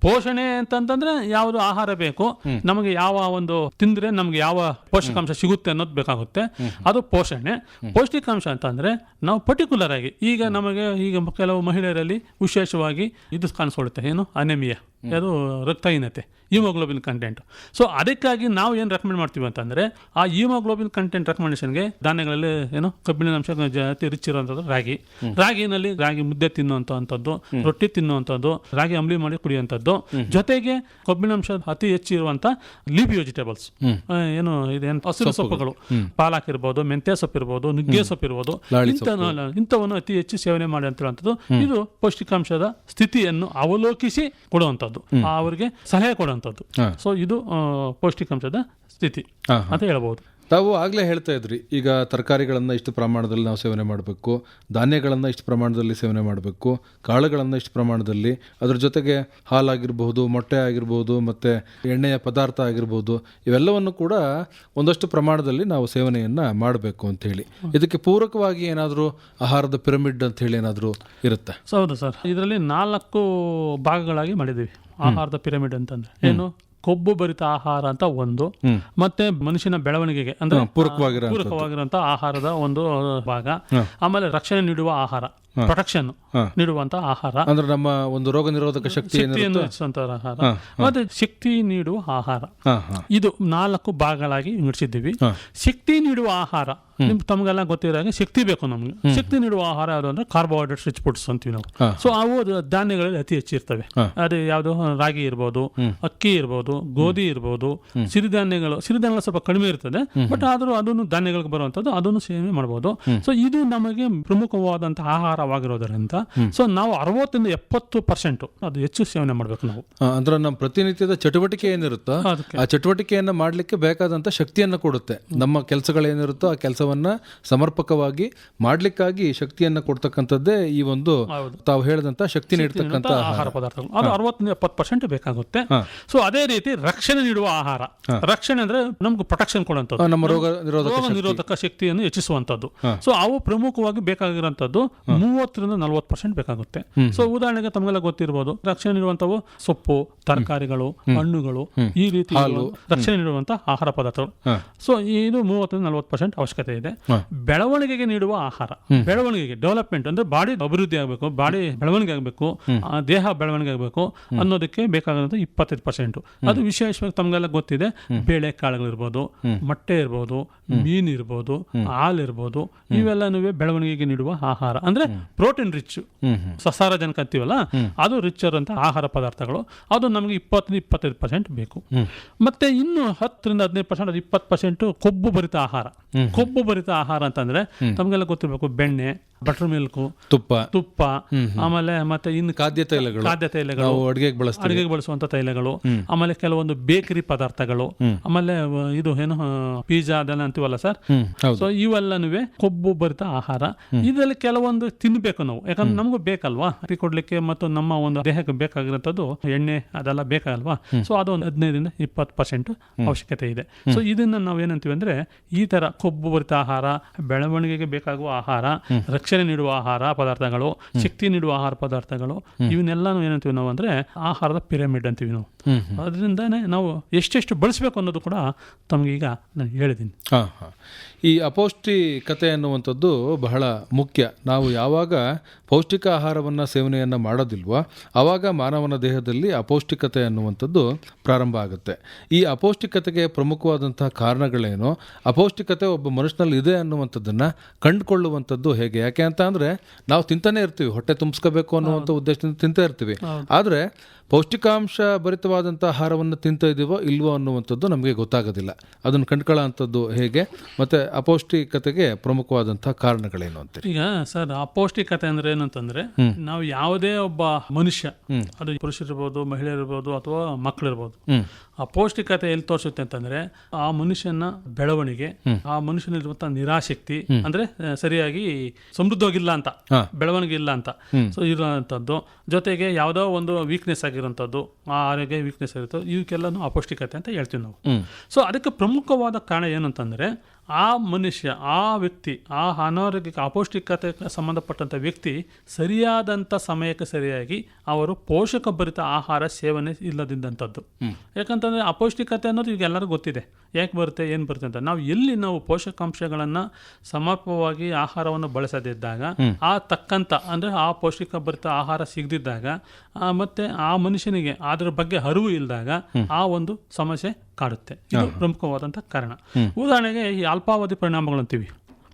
ಪೋಷಣೆ ಅಂತಂತಂದ್ರೆ ಯಾವುದು ಆಹಾರ ಬೇಕು ನಮಗೆ ಯಾವ ಒಂದು ತಿಂದ್ರೆ ನಮ್ಗೆ ಯಾವ ಪೋಷಕಾಂಶ ಸಿಗುತ್ತೆ ಅನ್ನೋದು ಬೇಕಾಗುತ್ತೆ. ಅದು ಪೋಷಣೆ. ಪೌಷ್ಟಿಕಾಂಶ ಅಂತಂದ್ರೆ ನಾವು ಪರ್ಟಿಕ್ಯುಲರ್ ಆಗಿ ಈಗ ನಮಗೆ ಈಗ ಕೆಲವು ಮಹಿಳೆಯರಲ್ಲಿ ವಿಶೇಷವಾಗಿ ಇದು ಕಾಣಿಸ್ಕೊಳ್ಳುತ್ತೆ ಏನು? ಅನೆಮಿಯಾ. ಅದು ರಕ್ತಹೀನತೆ ಹಿಮೋಗ್ಲೋಬಿನ್ ಕಂಟೆಂಟ್ ಸೊ ಅದಕ್ಕಾಗಿ ನಾವು ಏನು ರೆಕಮೆಂಡ್ ಮಾಡ್ತೀವಿ ಅಂತಂದ್ರೆ ಆ ಹಿಮೋಗ್ಲೋಬಿನ್ ಕಂಟೆಂಟ್ ರೆಕಮೆಂಡೇಷನ್ಗೆ ಧಾನ್ಯಗಳಲ್ಲಿ ಏನು ಕಬ್ಬಿಣ ಅಂಶ ಜಾಸ್ತಿ ರಿಚ್ ಇರುವಂಥದ್ದು ರಾಗಿ. ರಾಗಿನಲ್ಲಿ ರಾಗಿ ಮುದ್ದೆ ತಿನ್ನುವಂಥದ್ದು ರೊಟ್ಟಿ ತಿನ್ನುವಂಥದ್ದು ರಾಗಿ ಅಂಬಲಿ ಮಾಡಿ ಕುಡಿಯುವಂಥದ್ದು. ಜೊತೆಗೆ ಕಬ್ಬಿಣಾಂಶ ಅತಿ ಹೆಚ್ಚು ಇರುವಂಥ ಲೀಫಿ ವೆಜಿಟೇಬಲ್ಸ್ ಏನು ಇದೇನು ಹಸಿರು ಸೊಪ್ಪುಗಳು. ಪಾಲಕ್ ಇರ್ಬೋದು ಮೆಂತ್ಯ ಸೊಪ್ಪು ಇರ್ಬೋದು ನುಗ್ಗೆ ಸೊಪ್ಪು ಇರ್ಬೋದು. ಇಂಥ ಇಂಥವನ್ನು ಅತಿ ಹೆಚ್ಚು ಸೇವನೆ ಮಾಡಿ ಅಂತ ಹೇಳುವಂಥದ್ದು. ಇದು ಪೌಷ್ಟಿಕಾಂಶದ ಸ್ಥಿತಿಯನ್ನು ಅವಲೋಕಿಸಿ ಕೊಡುವಂಥದ್ದು. ಆ ಅವರಿಗೆ ಸಲಹೆ ಕೊಡುವಂಥದ್ದು. ಸೊ ಇದು ಪೌಷ್ಟಿಕಾಂಶದ ಸ್ಥಿತಿ ಅಂತ ಹೇಳ್ಬೋದು. ತಾವು ಆಗಲೇ ಹೇಳ್ತಾ ಇದ್ರಿ ಈಗ ತರಕಾರಿಗಳನ್ನು ಇಷ್ಟು ಪ್ರಮಾಣದಲ್ಲಿ ನಾವು ಸೇವನೆ ಮಾಡಬೇಕು ಧಾನ್ಯಗಳನ್ನು ಇಷ್ಟು ಪ್ರಮಾಣದಲ್ಲಿ ಸೇವನೆ ಮಾಡಬೇಕು ಕಾಳುಗಳನ್ನು ಇಷ್ಟು ಪ್ರಮಾಣದಲ್ಲಿ ಅದ್ರ ಜೊತೆಗೆ ಹಾಲಾಗಿರ್ಬೋದು ಮೊಟ್ಟೆ ಆಗಿರ್ಬೋದು ಮತ್ತು ಎಣ್ಣೆಯ ಪದಾರ್ಥ ಆಗಿರ್ಬೋದು ಇವೆಲ್ಲವನ್ನು ಕೂಡ ಒಂದಷ್ಟು ಪ್ರಮಾಣದಲ್ಲಿ ನಾವು ಸೇವನೆಯನ್ನು ಮಾಡಬೇಕು ಅಂಥೇಳಿ ಇದಕ್ಕೆ ಪೂರಕವಾಗಿ ಏನಾದರೂ ಆಹಾರದ ಪಿರಮಿಡ್ ಅಂತ ಹೇಳಿ ಏನಾದರೂ ಇರುತ್ತೆ? ಹೌದು ಸರ್. ಇದರಲ್ಲಿ ನಾಲ್ಕು ಭಾಗಗಳಾಗಿ ಮಾಡಿದ್ದೀವಿ. ಆಹಾರದ ಪಿರಮಿಡ್ ಅಂತಂದ್ರೆ. ಏನು? ಕೊಬ್ಬು ಭರಿತ ಆಹಾರ ಅಂತ ಒಂದು. ಮತ್ತೆ ಮನುಷ್ಯನ ಬೆಳವಣಿಗೆಗೆ ಅಂದ್ರೆ ಪೂರಕವಾಗಿರೋ ಪೂರಕವಾಗಿರುವಂತಹ ಆಹಾರದ ಒಂದು ಭಾಗ. ಆಮೇಲೆ ರಕ್ಷಣೆ ನೀಡುವ ಆಹಾರ. ಪ್ರೊಟೆಕ್ಷನ್ ನೀಡುವಂತ ಆಹಾರ. ಅಂದ್ರೆ ನಮ್ಮ ಒಂದು ರೋಗ ನಿರೋಧಕ ಶಕ್ತಿ ಶಕ್ತಿಯನ್ನು ಆಹಾರ. ಮತ್ತೆ ಶಕ್ತಿ ನೀಡುವ ಆಹಾರ. ಇದು ನಾಲ್ಕು ಭಾಗಗಳಾಗಿ ವಿಂಗಡಿಸಿದ್ದೀವಿ. ಶಕ್ತಿ ನೀಡುವ ಆಹಾರ. ನಿಮ್ ತಮಗೆಲ್ಲ ಗೊತ್ತಿರೋ ಹಾಗೆ ಶಕ್ತಿ ಬೇಕು ನಮ್ಗೆ. ಶಕ್ತಿ ನೀಡುವ ಆಹಾರ ಯಾವುದು ಅಂದ್ರೆ ಕಾರ್ಬೋಹೈಡ್ರೇಟ್ಸ್ ರಿಚ್ ಫುಡ್ಸ್ ಅಂತೀವಿ ನಾವು. ಸೊ ಅವು ಧಾನ್ಯಗಳಲ್ಲಿ ಅತಿ ಹೆಚ್ಚಿರ್ತವೆ ಅದು ಯಾವುದು? ರಾಗಿ ಇರ್ಬೋದು ಅಕ್ಕಿ ಇರ್ಬೋದು ಗೋಧಿ ಇರ್ಬೋದು ಸಿರಿಧಾನ್ಯಗಳು. ಸಿರಿಧಾನ್ಯಗಳು ಸ್ವಲ್ಪ ಕಡಿಮೆ ಇರ್ತದೆ ಬಟ್ ಆದ್ರೂ ಅದನ್ನು ಧಾನ್ಯಗಳಿಗೆ ಬರುವಂತದ್ದು ಅದನ್ನು ಸೇವನೆ ಮಾಡಬಹುದು ಸೊ ಇದು ನಮಗೆ ಪ್ರಮುಖವಾದಂತಹ ಆಹಾರವಾಗಿರೋದರಿಂದ ಸೊ ನಾವು ಅರವತ್ತರಿಂದ ಎಪ್ಪತ್ತು ಪರ್ಸೆಂಟ್ ಅದು ಹೆಚ್ಚು ಸೇವನೆ ಮಾಡಬೇಕು ನಾವು. ಅಂದ್ರೆ ನಮ್ಮ ಪ್ರತಿನಿತ್ಯದ ಚಟುವಟಿಕೆ ಏನಿರುತ್ತೋ ಆ ಚಟುವಟಿಕೆಯನ್ನ ಮಾಡಲಿಕ್ಕೆ ಬೇಕಾದಂತ ಶಕ್ತಿಯನ್ನ ಕೊಡುತ್ತೆ. ನಮ್ಮ ಕೆಲಸಗಳೇನಿರುತ್ತೋ ಆ ಕೆಲಸವನ್ನ ಸಮರ್ಪಕವಾಗಿ ಮಾಡಲಿಕ್ಕಾಗಿ ಶಕ್ತಿಯನ್ನ ಕೊಡ್ತಕ್ಕಂಥದ್ದೇ ಈ ಒಂದು ತಾವು ಹೇಳಿದಂತ ಶಕ್ತಿ ನೀಡ್ತಕ್ಕಂಥ ಆಹಾರ. ಪದಾರ್ಥಗಳು. ಅದು ಅರವತ್ತಿಂದ ಎಪ್ಪತ್ತು ಪರ್ಸೆಂಟ್ ಬೇಕಾಗುತ್ತೆ. ಸೊ ಅದೇ ರೀತಿ ರಕ್ಷಣೆ ನೀಡುವ ಆಹಾರ. ರಕ್ಷಣೆ ಅಂದ್ರೆ ನಮ್ಗೆ ಪ್ರೊಟೆಕ್ಷನ್ ಕೊಡುವಂಥದ್ದು. ನಮ್ಮ ರೋಗ ನಿರೋಧಕ ಶಕ್ತಿಯನ್ನು ಹೆಚ್ಚಿಸುವಂತದ್ದು ಸೊ ಅವು ಪ್ರಮುಖವಾಗಿ ಬೇಕಾಗಿರುವಂತದ್ದು ಮೂವತ್ತರಿಂದ ನಲವತ್ತು ಪರ್ಸೆಂಟ್ ಬೇಕಾಗುತ್ತೆ. ಸೊ ಉದಾಹರಣೆಗೆ ತಮಗೆಲ್ಲ ಗೊತ್ತಿರಬಹುದು ರಕ್ಷಣೆ ನೀಡುವಂತವು ಸೊಪ್ಪು ತರಕಾರಿಗಳು ಹಣ್ಣುಗಳು ಈ ರೀತಿ ರಕ್ಷಣೆ ನೀಡುವಂತಹ ಆಹಾರ ಪದಾರ್ಥಗಳು. ಸೊ ಇದು ಮೂವತ್ತರಿಂದ ನಲವತ್ತು ಪರ್ಸೆಂಟ್ ಅವಶ್ಯಕತೆ ಇದೆ. ಬೆಳವಣಿಗೆಗೆ ನೀಡುವ ಆಹಾರ. ಬೆಳವಣಿಗೆಗೆ ಡೆವಲಪ್ಮೆಂಟ್ ಅಂದ್ರೆ ಬಾಡಿ ಅಭಿವೃದ್ಧಿ ಆಗಬೇಕು ಬಾಡಿ ಬೆಳವಣಿಗೆ ಆಗಬೇಕು ದೇಹ ಬೆಳವಣಿಗೆ ಆಗಬೇಕು ಅನ್ನೋದಕ್ಕೆ ಬೇಕಾದಂತಹ ಇಪ್ಪತ್ತೈದು ಪರ್ಸೆಂಟ್ ಅದು ವಿಶೇಷವಾಗಿ ತಮಗೆಲ್ಲ ಗೊತ್ತಿದೆ ಬೇಳೆ ಕಾಳುಗಳಿರ್ಬೋದು ಮೊಟ್ಟೆ ಇರ್ಬೋದು ಮೀನು ಇರ್ಬೋದು ಹಾಲು ಇರ್ಬೋದು ಇವೆಲ್ಲನೂ ಬೆಳವಣಿಗೆಗೆ ನೀಡುವ ಆಹಾರ. ಅಂದ್ರೆ ಪ್ರೋಟೀನ್ ರಿಚ್ ಸಸಾರಜನಕ ಅಂತೀವಲ್ಲ ಅದು ರಿಚ್ ಇರುವಂತಹ ಆಹಾರ ಪದಾರ್ಥಗಳು. ಅದು ನಮಗೆ ಇಪ್ಪತ್ತರಿಂದ ಇಪ್ಪತ್ತೈದು ಪರ್ಸೆಂಟ್ ಬೇಕು. ಮತ್ತೆ ಇನ್ನು ಹತ್ತರಿಂದ ಹದಿನೈದು ಪರ್ಸೆಂಟ್ ಅದು ಇಪ್ಪತ್ತು ಪರ್ಸೆಂಟ್ ಕೊಬ್ಬು ಭರಿತ ಆಹಾರ. ಕೊಬ್ಬು ಭರಿತ ಆಹಾರ ಅಂತಂದ್ರೆ ತಮಗೆಲ್ಲ ಗೊತ್ತಿರಬೇಕು ಬೆಣ್ಣೆ ಬಟರ್ ಮಿಲ್ಕ್ ತುಪ್ಪ. ತುಪ್ಪ ಆಮೇಲೆ ಮತ್ತೆ ಇನ್ನು ಖಾದ್ಯ ತೈಲಗಳು. ಖಾದ್ಯ ತೈಲಗಳು. ಅಡುಗೆಗೆ ಬಳಸ್ತೀವಿ. ಅಡುಗೆಗೆ ಬಳಸುವಂತ ತೈಲಗಳು. ಆಮೇಲೆ ಕೆಲವೊಂದು ಬೇಕರಿ ಪದಾರ್ಥಗಳು. ಆಮೇಲೆ ಇದು ಏನು ಪಿಜ್ಜಾ ಅದೆಲ್ಲ ಅಂತೀವಲ್ಲ ಸರ್? ಸೊ ಇವೆಲ್ಲನೂ ಕೊಬ್ಬು ಭರಿತ ಆಹಾರ. ಇದರಲ್ಲಿ ಕೆಲವೊಂದು ತಿನ್ಬೇಕು ನಾವು. ಯಾಕಂದ್ರೆ ನಮಗೂ ಬೇಕಲ್ವಾ? ಅತಿ ಕೊಡ್ಲಿಕ್ಕೆ ಮತ್ತು ನಮ್ಮ ಒಂದು ದೇಹಕ್ಕೆ ಬೇಕಾಗಿರೋದು ಎಣ್ಣೆ ಅದೆಲ್ಲ ಬೇಕಾಗಲ್ವಾ ಸೊ ಅದೊಂದು ಹದಿನೈದರಿಂದ ಇಪ್ಪತ್ತು ಪರ್ಸೆಂಟ್ ಅವಶ್ಯಕತೆ ಇದೆ. ಸೊ ಇದನ್ನ ನಾವು ಏನಂತೀವಿ ಅಂದ್ರೆ ಈ ತರ ಕೊಬ್ಬು ಭರಿತ ಆಹಾರ ಬೆಳವಣಿಗೆಗೆ ಬೇಕಾಗುವ ಆಹಾರ ರಕ್ಷಣೆ ನೀಡುವ ಆಹಾರ ಪದಾರ್ಥಗಳು ಶಕ್ತಿ ನೀಡುವ ಆಹಾರ ಪದಾರ್ಥಗಳು ಇವನ್ನೆಲ್ಲ ಏನಂತೀವಿ ನಾವು ಅಂದ್ರೆ ಆಹಾರದ ಪಿರಮಿಡ್ ಅಂತೀವಿ ನಾವು. ಅದರಿಂದನೇ ನಾವು ಎಷ್ಟೆಷ್ಟು ಬಳಸಬೇಕು ಅನ್ನೋದು ಕೂಡ ತಮಗೀಗ ನಾನು ಹೇಳಿದ್ದೀನಿ ಹಾಂ ಹಾಂ. ಈ ಅಪೌಷ್ಟಿಕತೆ ಅನ್ನುವಂಥದ್ದು ಬಹಳ ಮುಖ್ಯ. ನಾವು ಯಾವಾಗ ಪೌಷ್ಟಿಕ ಆಹಾರವನ್ನು ಸೇವನೆಯನ್ನು ಮಾಡೋದಿಲ್ವೋ ಆವಾಗ ಮಾನವನ ದೇಹದಲ್ಲಿ ಅಪೌಷ್ಟಿಕತೆ ಅನ್ನುವಂಥದ್ದು ಪ್ರಾರಂಭ ಆಗುತ್ತೆ. ಈ ಅಪೌಷ್ಟಿಕತೆಗೆ ಪ್ರಮುಖವಾದಂತಹ ಕಾರಣಗಳೇನು ಅಪೌಷ್ಟಿಕತೆ ಒಬ್ಬ ಮನುಷ್ಯನಲ್ಲಿ ಇದೆ ಅನ್ನುವಂಥದ್ದನ್ನು ಕಂಡುಕೊಳ್ಳುವಂಥದ್ದು ಹೇಗೆ? ಯಾಕೆ ಅಂತ ಅಂದರೆ ನಾವು ತಿಂತಾನೆ ಇರ್ತೀವಿ ಹೊಟ್ಟೆ ತುಂಬಿಸ್ಕೋಬೇಕು ಅನ್ನುವಂಥ ಉದ್ದೇಶದಿಂದ ತಿಂತಾ ಇರ್ತೀವಿ. ಆದರೆ ಪೌಷ್ಟಿಕಾಂಶ ಭರಿತವಾದಂಥ ಆಹಾರವನ್ನು ತಿಂತ ಇದ್ದೀವೋ ಇಲ್ವೋ ಅನ್ನುವಂಥದ್ದು ನಮಗೆ ಗೊತ್ತಾಗೋದಿಲ್ಲ. ಅದನ್ನು ಕಂಡ್ಕೊಳ್ಳೋ ಅಂಥದ್ದು ಹೇಗೆ? ಮತ್ತು ಅಪೌಷ್ಟಿಕತೆಗೆ ಪ್ರಮುಖವಾದಂಥ ಕಾರಣಗಳೇನು ಅಂತ ಈಗ ಸರ್ ಅಪೌಷ್ಟಿಕತೆ ಅಂದ್ರೆ ಏನಂತಂದರೆ ನಾವು ಯಾವುದೇ ಒಬ್ಬ ಮನುಷ್ಯ ಅದು ಪುರುಷರಿರ್ಬೋದು ಮಹಿಳೆಯರಿರ್ಬೋದು ಅಥವಾ ಮಕ್ಕಳಿರ್ಬೋದು ಅಪೌಷ್ಟಿಕತೆ ಎಲ್ಲಿ ತೋರಿಸುತ್ತೆ ಅಂತಂದ್ರೆ ಆ ಮನುಷ್ಯನ ಬೆಳವಣಿಗೆ ಆ ಮನುಷ್ಯನಲ್ಲಿರುವಂತಹ ನಿರಾಶಕ್ತಿ ಅಂದ್ರೆ ಸರಿಯಾಗಿ ಸಮೃದ್ಧವಾಗಿಲ್ಲ ಅಂತ ಬೆಳವಣಿಗೆ ಇಲ್ಲ ಅಂತ. ಸೊ ಇರುವಂತದ್ದು ಜೊತೆಗೆ ಯಾವುದೋ ಒಂದು ವೀಕ್ನೆಸ್ ಆಗಿರುವಂತದ್ದು ಆ ಆರೋಗ್ಯ ವೀಕ್ನೆಸ್ ಇರುತ್ತೆ ಇವಕ್ಕೆಲ್ಲನೂ ಅಪೌಷ್ಟಿಕತೆ ಅಂತ ಹೇಳ್ತೀವಿ ನಾವು. ಸೊ ಅದಕ್ಕೆ ಪ್ರಮುಖವಾದ ಕಾರಣ ಏನಂತಂದ್ರೆ ಆ ಮನುಷ್ಯ ಆ ವ್ಯಕ್ತಿ ಆ ಅನಾರೋಗ್ಯಕ್ಕೆ ಅಪೌಷ್ಟಿಕತೆ ಸಂಬಂಧಪಟ್ಟಂಥ ವ್ಯಕ್ತಿ ಸರಿಯಾದಂಥ ಸಮಯಕ್ಕೆ ಸರಿಯಾಗಿ ಅವರು ಪೋಷಕ ಭರಿತ ಆಹಾರ ಸೇವನೆ ಇಲ್ಲದಿದ್ದಂಥದ್ದು. ಯಾಕಂತಂದರೆ ಅಪೌಷ್ಟಿಕತೆ ಅನ್ನೋದು ಈಗ ಎಲ್ಲರಿಗೂ ಗೊತ್ತಿದೆ. ಯಾಕೆ ಬರುತ್ತೆ ಏನು ಬರುತ್ತೆ ಅಂತ. ನಾವು ಎಲ್ಲಿ ನಾವು ಪೋಷಕಾಂಶಗಳನ್ನು ಸಮರ್ಪಕವಾಗಿ ಆಹಾರವನ್ನು ಬಳಸದಿದ್ದಾಗ ಆ ತಕ್ಕಂಥ ಅಂದರೆ ಆ ಪೌಷ್ಟಿಕ ಭರಿತ ಆಹಾರ ಸಿಗದಿದ್ದಾಗ ಮತ್ತು ಆ ಮನುಷ್ಯನಿಗೆ ಅದರ ಬಗ್ಗೆ ಅರಿವು ಇಲ್ಲದಾಗ ಆ ಒಂದು ಸಮಸ್ಯೆ ಕಾಡುತ್ತೆ. ಇದು ಪ್ರಮುಖವಾದಂಥ ಕಾರಣ. ಉದಾಹರಣೆಗೆ ಈ ಅಲ್ಪಾವಧಿ ಪರಿಣಾಮಗಳು ಅಂತೀವಿ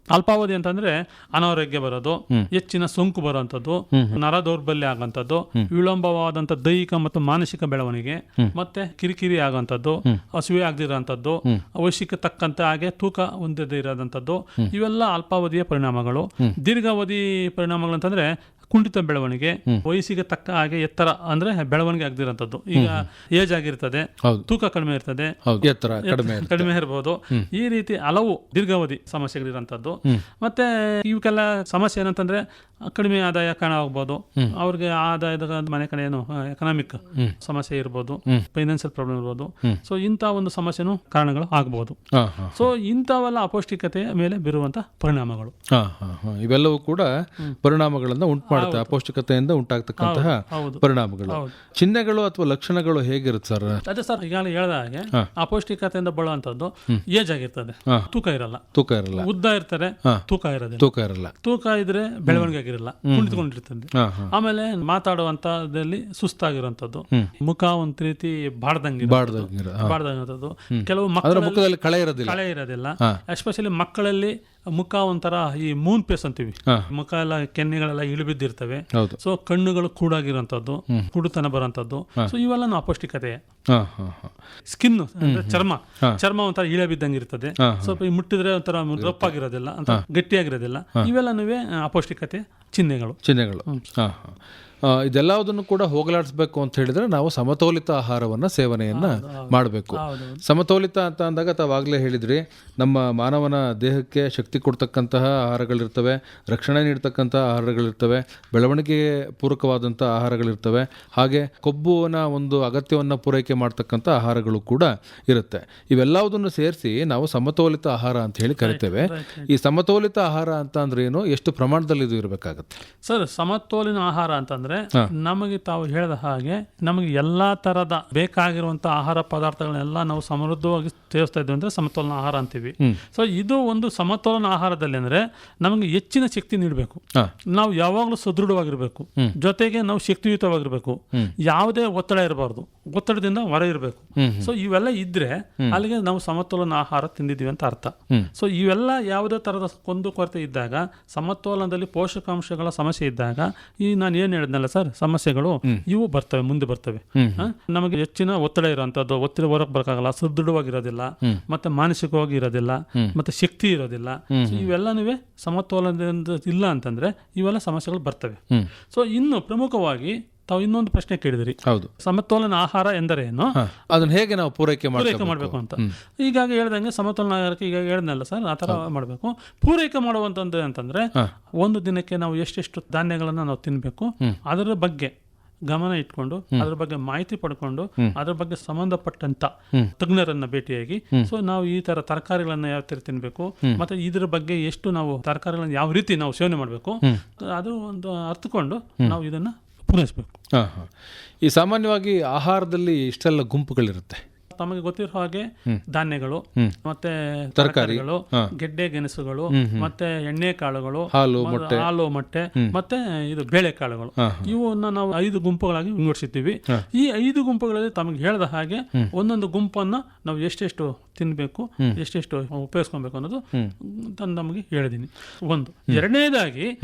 ಅಲ್ಪಾವಧಿ ಅಂತಂದ್ರೆ ಅನಾರೋಗ್ಯ ಬರೋದು ಹೆಚ್ಚಿನ ಸೋಂಕು ಬರುವಂಥದ್ದು ನರ ದೌರ್ಬಲ್ಯ ಆಗುವಂಥದ್ದು ವಿಳಂಬವಾದಂಥ ದೈಹಿಕ ಮತ್ತು ಮಾನಸಿಕ ಬೆಳವಣಿಗೆ ಮತ್ತೆ ಕಿರಿಕಿರಿ ಆಗುವಂಥದ್ದು ಹಸುವೆ ಆಗದಿರೋಂಥದ್ದು ವಯಸ್ಸಿಗೆ ತಕ್ಕಂತ ಹಾಗೆ ತೂಕ ಹೊಂದದೇ ಇರೋದಂಥದ್ದು ಇವೆಲ್ಲ ಅಲ್ಪಾವಧಿಯ ಪರಿಣಾಮಗಳು. ದೀರ್ಘಾವಧಿ ಪರಿಣಾಮಗಳು ಅಂತಂದ್ರೆ ಕುಂಠಿತ ಬೆಳವಣಿಗೆ ವಯಸ್ಸಿಗೆ ತಕ್ಕ ಹಾಗೆ ಎತ್ತರ ಅಂದ್ರೆ ಬೆಳವಣಿಗೆ ಆಗದಿರೋಂಥದ್ದು. ಈಗ ಏಜ್ ಆಗಿರ್ತದೆ ತೂಕ ಕಡಿಮೆ ಇರ್ತದೆ ಎತ್ತರ ಕಡಿಮೆ ಇರಬಹುದು ಈ ರೀತಿ ಹಲವು ದೀರ್ಘಾವಧಿ ಸಮಸ್ಯೆಗಳಿರೋಂಥದ್ದು ಮತ್ತೆ ಇವಕ್ಕೆಲ್ಲ ಸಮಸ್ಯೆ ಏನಂತಂದ್ರೆ ಕಡಿಮೆ ಆದಾಯ ಕಾಣ ಹೋಗ್ಬೋದು ಅವ್ರಿಗೆ ಆದಾಯದ ಮನೆ ಕಡೆ ಏನು ಎಕನಾಮಿಕ್ ಸಮಸ್ಯೆ ಇರ್ಬೋದು ಫೈನಾನ್ಷಿಯಲ್ ಪ್ರಾಬ್ಲಮ್ ಇರ್ಬೋದು. ಸೊ ಇಂಥ ಒಂದು ಸಮಸ್ಯೆನೂ ಕಾರಣಗಳು ಆಗಬಹುದು ಸೊ ಇಂಥವೆಲ್ಲ ಅಪೌಷ್ಟಿಕತೆಯ ಮೇಲೆ ಬೀರುವಂತ ಪರಿಣಾಮಗಳು. ಇವೆಲ್ಲವೂ ಕೂಡ ಪರಿಣಾಮಗಳನ್ನು ಉಂಟು ಮಾಡುತ್ತೆ ಅಪೌಷ್ಟಿಕತೆಯಿಂದ ಉಂಟಾಗ್ತಕ್ಕಂತಹ ಪರಿಣಾಮಗಳು. ಚಿಹ್ನೆಗಳು ಅಥವಾ ಲಕ್ಷಣಗಳು ಹೇಗಿರುತ್ತೆ ಸರ್? ಅದೇ ಸರ್ ಈಗಾಗಲೇ ಹೇಳಿದ ಹಾಗೆ ಅಪೌಷ್ಟಿಕತೆಯಿಂದ ಬಳುವಂತದ್ದು ಏಜ್ ಆಗಿರ್ತದೆ. ತೂಕ ಇರಲ್ಲ. ತೂಕ ಇರಲ್ಲ. ಉದ್ದ ಇರ್ತಾರೆ ತೂಕ ಇರೋದಿಲ್ಲ. ತೂಕ ಇರಲ್ಲ. ತೂಕ ಇದ್ರೆ ಬೆಳವಣಿಗೆ ಆಗಿರಲ್ಲ. ಕುಳಿತುಕೊಂಡಿರ್ತದೆ. ಆಮೇಲೆ ಮಾತಾಡುವಂತದಲ್ಲಿ ಸುಸ್ತಾಗಿರುವಂತದ್ದು ಮುಖ ಒಂದ್ ರೀತಿ ಬಾಡ್ದಂಗೆ ಬಾಡ್ದಂಗಿರ ಬಾಡ್ದಂಗಂಥದ್ದು ಕೆಲವು ಮಕ್ಕಳ ಮುಖದಲ್ಲಿ ಕಳೆ ಇರೋದಿಲ್ಲ. ಕಳೆ ಇರೋದಿಲ್ಲ. ಎಸ್ಪೆಷಲಿ ಮಕ್ಕಳಲ್ಲಿ ಮುಖ ಒಂಥರ ಈ ಮೂನ್ ಪೇಸ್ ಅಂತೀವಿ. ಮುಖ ಎಲ್ಲ ಕೆನ್ನೆಗಳೆಲ್ಲ ಇಳಿಬಿದ್ದಿರ್ತವೆ. ಸೊ ಕಣ್ಣುಗಳು ಕೂಡಾಗಿರೋಂಥದ್ದು ಕುಡುತನ ಬರೋಂಥದ್ದು ಸೊ ಇವೆಲ್ಲ ಅಪೌಷ್ಟಿಕತೆ. ಸ್ಕಿನ್ ಚರ್ಮ. ಚರ್ಮ ಒಂಥರ ಇಳೆ ಬಿದ್ದಂಗೆ ಇರ್ತದೆ ಸ್ವಲ್ಪ ಈ ಮುಟ್ಟಿದ್ರೆ ಒಂಥರ ರಪ್ಪಾಗಿರೋದಿಲ್ಲ ಅಂತ ಗಟ್ಟಿಯಾಗಿರೋದಿಲ್ಲ. ಇವೆಲ್ಲನೂ ಅಪೌಷ್ಟಿಕತೆ ಚಿಹ್ನೆಗಳು. ಚಿಹ್ನೆಗಳು. ಇದೆಲ್ಲದನ್ನು ಕೂಡ ಹೋಗಲಾಡಿಸ್ಬೇಕು ಅಂತ ಹೇಳಿದ್ರೆ ನಾವು ಸಮತೋಲಿತ ಆಹಾರವನ್ನು ಸೇವನೆಯನ್ನ ಮಾಡಬೇಕು. ಸಮತೋಲಿತ ಅಂತ ಅಂದಾಗ ತಾವಾಗಲೇ ಹೇಳಿದ್ರಿ ನಮ್ಮ ಮಾನವನ ದೇಹಕ್ಕೆ ಶಕ್ತಿ ಕೊಡ್ತಕ್ಕಂತಹ ಆಹಾರಗಳಿರ್ತವೆ ರಕ್ಷಣೆ ನೀಡ್ತಕ್ಕಂಥ ಆಹಾರಗಳಿರ್ತವೆ ಬೆಳವಣಿಗೆ ಪೂರಕವಾದಂಥ ಆಹಾರಗಳಿರ್ತವೆ ಹಾಗೆ ಕೊಬ್ಬುವನ ಒಂದು ಅಗತ್ಯವನ್ನು ಪೂರೈಕೆ ಮಾಡ್ತಕ್ಕಂಥ ಆಹಾರಗಳು ಕೂಡ ಇರುತ್ತೆ. ಇವೆಲ್ಲವುದನ್ನು ಸೇರಿಸಿ ನಾವು ಸಮತೋಲಿತ ಆಹಾರ ಅಂತ ಹೇಳಿ ಕರಿತೇವೆ. ಈ ಸಮತೋಲಿತ ಆಹಾರ ಅಂತ ಅಂದ್ರೆ ಏನು? ಎಷ್ಟು ಪ್ರಮಾಣದಲ್ಲಿ ಇದು ಇರಬೇಕಾಗುತ್ತೆ? ಸರ್ ಸಮತೋಲಿನ ಆಹಾರ ಅಂತಂದ್ರೆ ನಮಗೆ ತಾವು ಹೇಳಿದ ಹಾಗೆ ನಮಗೆ ಎಲ್ಲಾ ತರದ ಬೇಕಾಗಿರುವಂತ ಆಹಾರ ಪದಾರ್ಥಗಳನ್ನೆಲ್ಲ ನಾವು ಸಮೃದ್ಧವಾಗಿ ಸೇವಿಸ್ತಾ ಇದ್ವಿ ಅಂದ್ರೆ ಸಮತೋಲನ ಆಹಾರ ಅಂತೀವಿ. ಸೊ ಇದು ಒಂದು ಸಮತೋಲನ ಆಹಾರದಲ್ಲಿ ಅಂದ್ರೆ ನಮಗೆ ಹೆಚ್ಚಿನ ಶಕ್ತಿ ನೀಡಬೇಕು. ನಾವು ಯಾವಾಗಲೂ ಸದೃಢವಾಗಿರ್ಬೇಕು. ಜೊತೆಗೆ ನಾವು ಶಕ್ತಿಯುತವಾಗಿರ್ಬೇಕು. ಯಾವುದೇ ಒತ್ತಡ ಇರಬಾರ್ದು. ಒತ್ತಡದಿಂದ ಹೊರ ಇರಬೇಕು. ಸೊ ಇವೆಲ್ಲ ಇದ್ರೆ ಅಲ್ಲಿಗೆ ನಾವು ಸಮತೋಲನ ಆಹಾರ ತಿಂದಿದ್ದೀವಿ ಅಂತ ಅರ್ಥ. ಸೊ ಇವೆಲ್ಲ ಯಾವುದೇ ತರದ ಕೊಂದು ಕೊರತೆ ಇದ್ದಾಗ ಸಮತೋಲನದಲ್ಲಿ ಪೋಷಕಾಂಶಗಳ ಸಮಸ್ಯೆ ಇದ್ದಾಗ ಈ ನಾನು ಏನ್ ಹೇಳಿದ್ನಲ್ಲ ಸರ್ ಸಮಸ್ಯೆಗಳು ಇವು ಬರ್ತವೆ ಮುಂದೆ ಬರ್ತವೆ. ನಮಗೆ ಹೆಚ್ಚಿನ ಒತ್ತಡ ಇರುವಂತದ್ದು ಒತ್ತಡ ಹೊರಗೆ ಬರಕಾಗಲ್ಲ ಸದೃಢವಾಗಿರೋದಿಲ್ಲ ಮತ್ತೆ ಮಾನಸಿಕವಾಗಿ ಇರೋದಿಲ್ಲ ಮತ್ತೆ ಶಕ್ತಿ ಇರೋದಿಲ್ಲ. ಇವೆಲ್ಲನೂ ಸಮತೋಲನದಿಂದ ಇಲ್ಲ ಅಂತಂದ್ರೆ ಇವೆಲ್ಲ ಸಮಸ್ಯೆಗಳು ಬರ್ತವೆ. ಸೊ ಇನ್ನು ಪ್ರಮುಖವಾಗಿ ತಾವು ಇನ್ನೊಂದು ಪ್ರಶ್ನೆ ಕೇಳಿದಿರಿ. ಹೌದು. ಸಮತೋಲನ ಆಹಾರ ಎಂದರೇನು? ಏನು ಅದನ್ನ ಹೇಗೆ ನಾವು ಪೂರೈಕೆ ಪೂರೈಕೆ ಮಾಡಬೇಕು ಅಂತ. ಈಗಾಗ ಹೇಳ್ದಂಗೆ ಸಮತೋಲನ ಆಹಾರಕ್ಕೆ ಈಗ ಹೇಳ್ದಲ್ಲ ಸರ್ ಆ ಥರ ಮಾಡಬೇಕು. ಪೂರೈಕೆ ಮಾಡುವಂಥದ್ದು ಅಂತಂದ್ರೆ ಒಂದು ದಿನಕ್ಕೆ ನಾವು ಎಷ್ಟೆಷ್ಟು ಧಾನ್ಯಗಳನ್ನು ನಾವು ತಿನ್ನಬೇಕು ಅದರ ಬಗ್ಗೆ ಗಮನ ಇಟ್ಕೊಂಡು ಅದ್ರ ಬಗ್ಗೆ ಮಾಹಿತಿ ಪಡ್ಕೊಂಡು ಅದ್ರ ಬಗ್ಗೆ ಸಂಬಂಧಪಟ್ಟಂತ ತಜ್ಞರನ್ನ ಭೇಟಿಯಾಗಿ ಸೊ ನಾವು ಈ ತರ ತರಕಾರಿಗಳನ್ನ ಯಾವ ತರ ತಿನ್ಬೇಕು ಮತ್ತೆ ಇದ್ರ ಬಗ್ಗೆ ಎಷ್ಟು ನಾವು ತರಕಾರಿಗಳನ್ನ ಯಾವ ರೀತಿ ನಾವು ಸೇವನೆ ಮಾಡಬೇಕು ಅದು ಒಂದು ಅರ್ಥಕೊಂಡು ನಾವು ಇದನ್ನ ಪೂರೈಸಬೇಕು ಹಾಂ ಹಾಂ ಈ ಸಾಮಾನ್ಯವಾಗಿ ಆಹಾರದಲ್ಲಿ ಇಷ್ಟೆಲ್ಲ ಗುಂಪುಗಳಿರುತ್ತೆ. ತಮಗೆ ಗೊತ್ತಿರೋ ಹಾಗೆ ಧಾನ್ಯಗಳು ಮತ್ತೆ ತರಕಾರಿಗಳು ಗೆಡ್ಡೆ ಗೆಣಸುಗಳು ಮತ್ತೆ ಎಣ್ಣೆ ಕಾಳುಗಳು ಹಾಲು, ಮೊಟ್ಟೆ. ಮತ್ತೆ ಇದು ಬೇಳೆ ಕಾಳುಗಳು. ಇವನ್ನ ನಾವು ಐದು ಗುಂಪುಗಳಾಗಿ ವಿಂಗಡಿಸುತ್ತೀವಿ ಈ ಐದು ಗುಂಪುಗಳಲ್ಲಿ ತಮಗೆ ಹೇಳಿದ ಹಾಗೆ ಒಂದೊಂದು ಗುಂಪನ್ನ ನಾವು ಎಷ್ಟೆಷ್ಟು ತಿನ್ಬೇಕು ಎಷ್ಟೆಷ್ಟು ಉಪಯೋಗಿಸ್ಕೊಬೇಕು ಅನ್ನೋದು ತಂದು ನಮಗೆ ಹೇಳಿದೀನಿ. ಒಂದು. ಎರಡನೇದಾಗಿ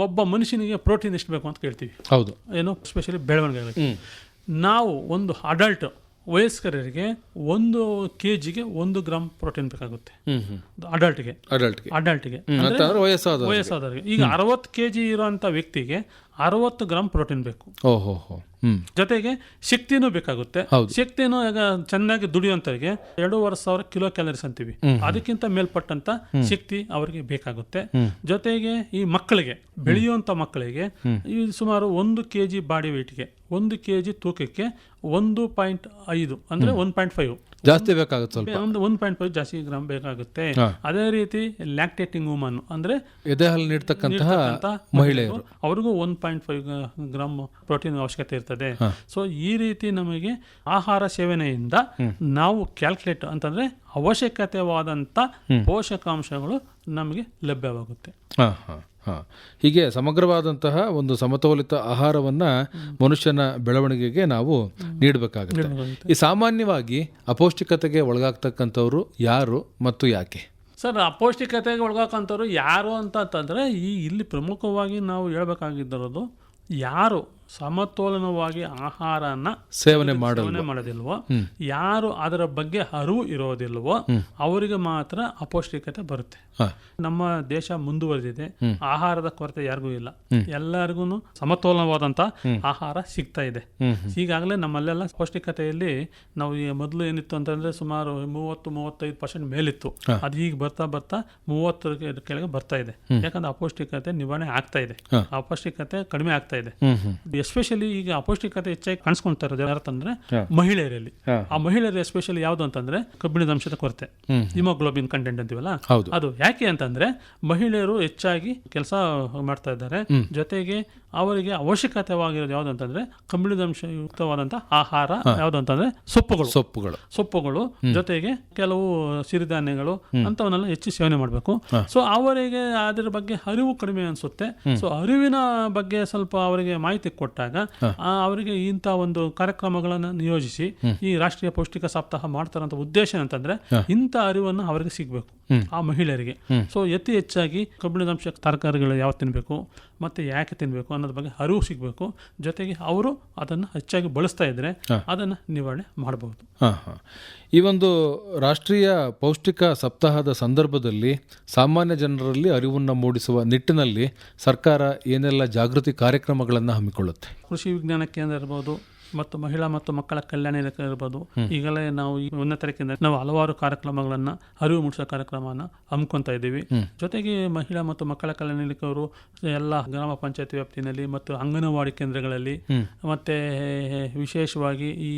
ಒಬ್ಬ ಮನುಷ್ಯನಿಗೆ ಪ್ರೋಟೀನ್ ಎಷ್ಟು ಬೇಕು ಅಂತ ಕೇಳ್ತೀವಿ. ಹೌದು. ಏನು? ಸ್ಪೆಷಲಿ ಬೆಳವಣಿಗೆ ನಾವು ಒಂದು ಅಡಲ್ಟ್ ವಯಸ್ಕರಿಗೆ ಒಂದು ಕೆ ಜಿಗೆ ಒಂದು ಗ್ರಾಮ್ ಪ್ರೋಟೀನ್ ಬೇಕಾಗುತ್ತೆ. ಅಡಲ್ಟ್ಗೆ. ಅಡಲ್ಟ್ಗೆ ಅಡಲ್ಟ್ಗೆ ವಯಸ್ಸಾದವರಿಗೆ. ಈಗ ಅರವತ್ತು ಕೆ ಜಿ ಇರೋಂಥ ವ್ಯಕ್ತಿಗೆ ಅರವತ್ತು ಗ್ರಾಮ್ ಪ್ರೋಟೀನ್ ಬೇಕು. ಓಹೋ ಜೊತೆಗೆ ಶಕ್ತಿನೂ ಬೇಕಾಗುತ್ತೆ. ಶಕ್ತಿನೂ ಈಗ ಚೆನ್ನಾಗಿ ದುಡಿಯುವಂತವರಿಗೆ ಎರಡೂವರೆ ಸಾವಿರ ಕಿಲೋ ಕ್ಯಾಲರೀಸ್ ಅಂತೀವಿ. ಅದಕ್ಕಿಂತ ಮೇಲ್ಪಟ್ಟಂತ ಶಕ್ತಿ ಅವರಿಗೆ ಬೇಕಾಗುತ್ತೆ. ಜೊತೆಗೆ ಈ ಮಕ್ಕಳಿಗೆ ಬೆಳೆಯುವಂತ ಮಕ್ಕಳಿಗೆ ಈ ಸುಮಾರು ಒಂದು ಕೆ ಜಿ ಬಾಡಿ ವೆಯ್ಟ್ಗೆ ಒಂದು ಕೆ ಜಿ ತೂಕಕ್ಕೆ ಒಂದು ಪಾಯಿಂಟ್ ಐದು ಅಂದ್ರೆ ಒನ್ ಪಾಯಿಂಟ್ ಫೈವ್. ಜಾಸ್ತಿ ಬೇಕಾಗುತ್ತೆ ಸ್ವಲ್ಪ. ಒಂದು ಒನ್ ಪಾಯಿಂಟ್ ಫೈವ್ ಜಾಸ್ತಿ ಗ್ರಾಮ್ ಬೇಕಾಗುತ್ತೆ. ಅದೇ ರೀತಿ ಲ್ಯಾಕ್ಟೇಟಿಂಗ್ ವುಮನ್ ಅಂದ್ರೆ ಎದೆ ಹಾಲು ನೀಡ್ತಕ್ಕಂತಹ ಮಹಿಳೆಯರು. ಅವ್ರಿಗೂ one point five gram protein ಅವಶ್ಯಕತೆ ಇರ್ತದೆ. ಸೊ ಈ ರೀತಿ ನಮಗೆ ಆಹಾರ ಸೇವನೆಯಿಂದ ನಾವು ಕ್ಯಾಲ್ಕುಲೇಟ್ ಅಂತಂದ್ರೆ ಅವಶ್ಯಕತೆವಾದಂತ ಪೋಷಕಾಂಶಗಳು ನಮಗೆ ಲಭ್ಯವಾಗುತ್ತೆ. ಹಾಂ. ಹೀಗೆ ಸಮಗ್ರವಾದಂತಹ ಒಂದು ಸಮತೋಲಿತ ಆಹಾರವನ್ನ ಮನುಷ್ಯನ ಬೆಳವಣಿಗೆಗೆ ನಾವು ನೀಡಬೇಕಾಗುತ್ತೆ. ಈ ಸಾಮಾನ್ಯವಾಗಿ ಅಪೌಷ್ಟಿಕತೆಗೆ ಒಳಗಾಗ್ತಕ್ಕಂಥವ್ರು ಯಾರು ಮತ್ತು ಯಾಕೆ? ಸರ್ ಅಪೌಷ್ಟಿಕತೆಗೆ ಒಳಗಾಕಂಥವ್ರು ಯಾರು ಅಂತ ಅಂತಂದ್ರೆ ಈ ಇಲ್ಲಿ ಪ್ರಮುಖವಾಗಿ ನಾವು ಹೇಳ್ಬೇಕಾಗಿದ್ದಿರೋದು ಯಾರು ಸಮತೋಲನವಾಗಿ ಆಹಾರನ ಸೇವನೆ ಸೇವನೆ ಮಾಡೋದಿಲ್ವೋ ಯಾರು ಅದರ ಬಗ್ಗೆ ಅರಿವು ಇರೋದಿಲ್ವೋ ಅವರಿಗೆ ಮಾತ್ರ ಅಪೌಷ್ಟಿಕತೆ ಬರುತ್ತೆ. ನಮ್ಮ ದೇಶ ಮುಂದುವರೆದಿದೆ. ಆಹಾರದ ಕೊರತೆ ಯಾರಿಗೂ ಇಲ್ಲ. ಎಲ್ಲರಿಗೂ ಸಮತೋಲನವಾದಂತ ಆಹಾರ ಸಿಗ್ತಾ ಇದೆ. ಈಗಾಗಲೇ ನಮ್ಮಲ್ಲೆಲ್ಲ ಪೌಷ್ಟಿಕತೆಯಲ್ಲಿ ನಾವು ಈ ಮೊದಲು ಏನಿತ್ತು ಅಂತಂದ್ರೆ ಸುಮಾರು ಮೂವತ್ತು ಮೂವತ್ತೈದು ಪರ್ಸೆಂಟ್ ಮೇಲಿತ್ತು. ಅದು ಈಗ ಬರ್ತಾ ಬರ್ತಾ ಮೂವತ್ತರ ಕೆಳಗೆ ಬರ್ತಾ ಇದೆ. ಯಾಕಂದ್ರೆ ಅಪೌಷ್ಟಿಕತೆ ನಿವಾರಣೆ ಆಗ್ತಾ ಇದೆ. ಅಪೌಷ್ಟಿಕತೆ ಕಡಿಮೆ ಆಗ್ತಾ ಇದೆ. ಎಸ್ಪೆಷಲಿ ಈಗ ಅಪೌಷ್ಟಿಕತೆ ಹೆಚ್ಚಾಗಿ ಕಾಣಿಸ್ಕೊಂತಾ ಇರೋದು ಯಾರಂತಂದ್ರೆ ಹಾ. ಮಹಿಳೆಯರಲ್ಲಿ. ಆ ಮಹಿಳೆಯರು ಎಸ್ಪೆಷಲಿ ಯಾವುದು ಅಂತಂದ್ರೆ ಕಬ್ಬಿಣದ ಅಂಶದ ಕೊರತೆ. ಹಿಮೋಗ್ಲೋಬಿನ್ ಕಂಟೆಂಟ್ ಅಂತೀವಲ್ಲ? ಅದು ಯಾಕೆ ಅಂತಂದ್ರೆ ಮಹಿಳೆಯರು ಹೆಚ್ಚಾಗಿ ಕೆಲಸ ಮಾಡ್ತಾ ಇದ್ದಾರೆ. ಜೊತೆಗೆ ಅವರಿಗೆ ಅವಶ್ಯಕತೆವಾಗಿರೋದು ಯಾವುದು ಅಂತಂದ್ರೆ ಕಬ್ಬಿಣದಂಶ ಆಹಾರ ಯಾವ್ದು ಅಂತಂದ್ರೆ ಸೊಪ್ಪುಗಳು. ಸೊಪ್ಪುಗಳು. ಸೊಪ್ಪುಗಳು ಜೊತೆಗೆ ಕೆಲವು ಸಿರಿಧಾನ್ಯಗಳು ಅಂತವನ್ನೆಲ್ಲ ಹೆಚ್ಚು ಸೇವನೆ ಮಾಡಬೇಕು. ಸೊ ಅವರಿಗೆ ಅದರ ಬಗ್ಗೆ ಅರಿವು ಕಡಿಮೆ ಅನ್ಸುತ್ತೆ. ಸೊ ಅರಿವಿನ ಬಗ್ಗೆ ಸ್ವಲ್ಪ ಅವರಿಗೆ ಮಾಹಿತಿ ಕೊಟ್ಟಾಗ ಅವರಿಗೆ ಇಂಥ ಒಂದು ಕಾರ್ಯಕ್ರಮಗಳನ್ನು ನಿಯೋಜಿಸಿ ಈ ರಾಷ್ಟ್ರೀಯ ಪೌಷ್ಟಿಕ ಸಪ್ತಾಹ ಮಾಡ್ತಾರಂತ ಉದ್ದೇಶ ಅಂತಂದ್ರೆ ಇಂಥ ಅರಿವನ್ನು ಅವರಿಗೆ ಸಿಗಬೇಕು. ಆ ಮಹಿಳೆಯರಿಗೆ. ಸೊ ಅತಿ ಹೆಚ್ಚಾಗಿ ಕಬ್ಬಿಣದಂಶ ತರಕಾರಿಗಳು ಯಾವ ತಿನ್ನಬೇಕು ಮತ್ತೆ ಯಾಕೆ ತಿನ್ನಬೇಕು ಅನ್ನೋದ್ರ ಬಗ್ಗೆ ಅರಿವು ಸಿಗಬೇಕು. ಜೊತೆಗೆ ಅವರು ಅದನ್ನು ಹೆಚ್ಚಾಗಿ ಬಳಸ್ತಾ ಇದ್ರೆ ಅದನ್ನು ನಿವಾರಣೆ ಮಾಡಬಹುದು ಹಾಂ ಹಾಂ. ಈ ಒಂದು ರಾಷ್ಟ್ರೀಯ ಪೌಷ್ಟಿಕ ಸಪ್ತಾಹದ ಸಂದರ್ಭದಲ್ಲಿ ಸಾಮಾನ್ಯ ಜನರಲ್ಲಿ ಅರಿವನ್ನು ಮೂಡಿಸುವ ನಿಟ್ಟಿನಲ್ಲಿ ಸರ್ಕಾರ ಏನೆಲ್ಲ ಜಾಗೃತಿ ಕಾರ್ಯಕ್ರಮಗಳನ್ನು ಹಮ್ಮಿಕೊಳ್ಳುತ್ತೆ? ಕೃಷಿ ವಿಜ್ಞಾನ ಕೇಂದ್ರ ಇರ್ಬೋದು ಮತ್ತು ಮಹಿಳಾ ಮತ್ತು ಮಕ್ಕಳ ಕಲ್ಯಾಣ ಇಲಾಖೆ ಇರ್ಬೋದು. ಈಗಲೇ ನಾವು ಈ ಉನ್ನತ ಕೇಂದ್ರ ನಾವು ಹಲವಾರು ಕಾರ್ಯಕ್ರಮಗಳನ್ನ ಅರಿವು ಮೂಡಿಸುವ ಕಾರ್ಯಕ್ರಮನ ಹಮ್ಮಿಕೊಂತ ಇದ್ದೀವಿ. ಜೊತೆಗೆ ಮಹಿಳಾ ಮತ್ತು ಮಕ್ಕಳ ಕಲ್ಯಾಣ ಇಲಾಖೆಯವರು ಎಲ್ಲ ಗ್ರಾಮ ಪಂಚಾಯತ್ ವ್ಯಾಪ್ತಿನಲ್ಲಿ ಮತ್ತು ಅಂಗನವಾಡಿ ಕೇಂದ್ರಗಳಲ್ಲಿ ಮತ್ತೆ ವಿಶೇಷವಾಗಿ ಈ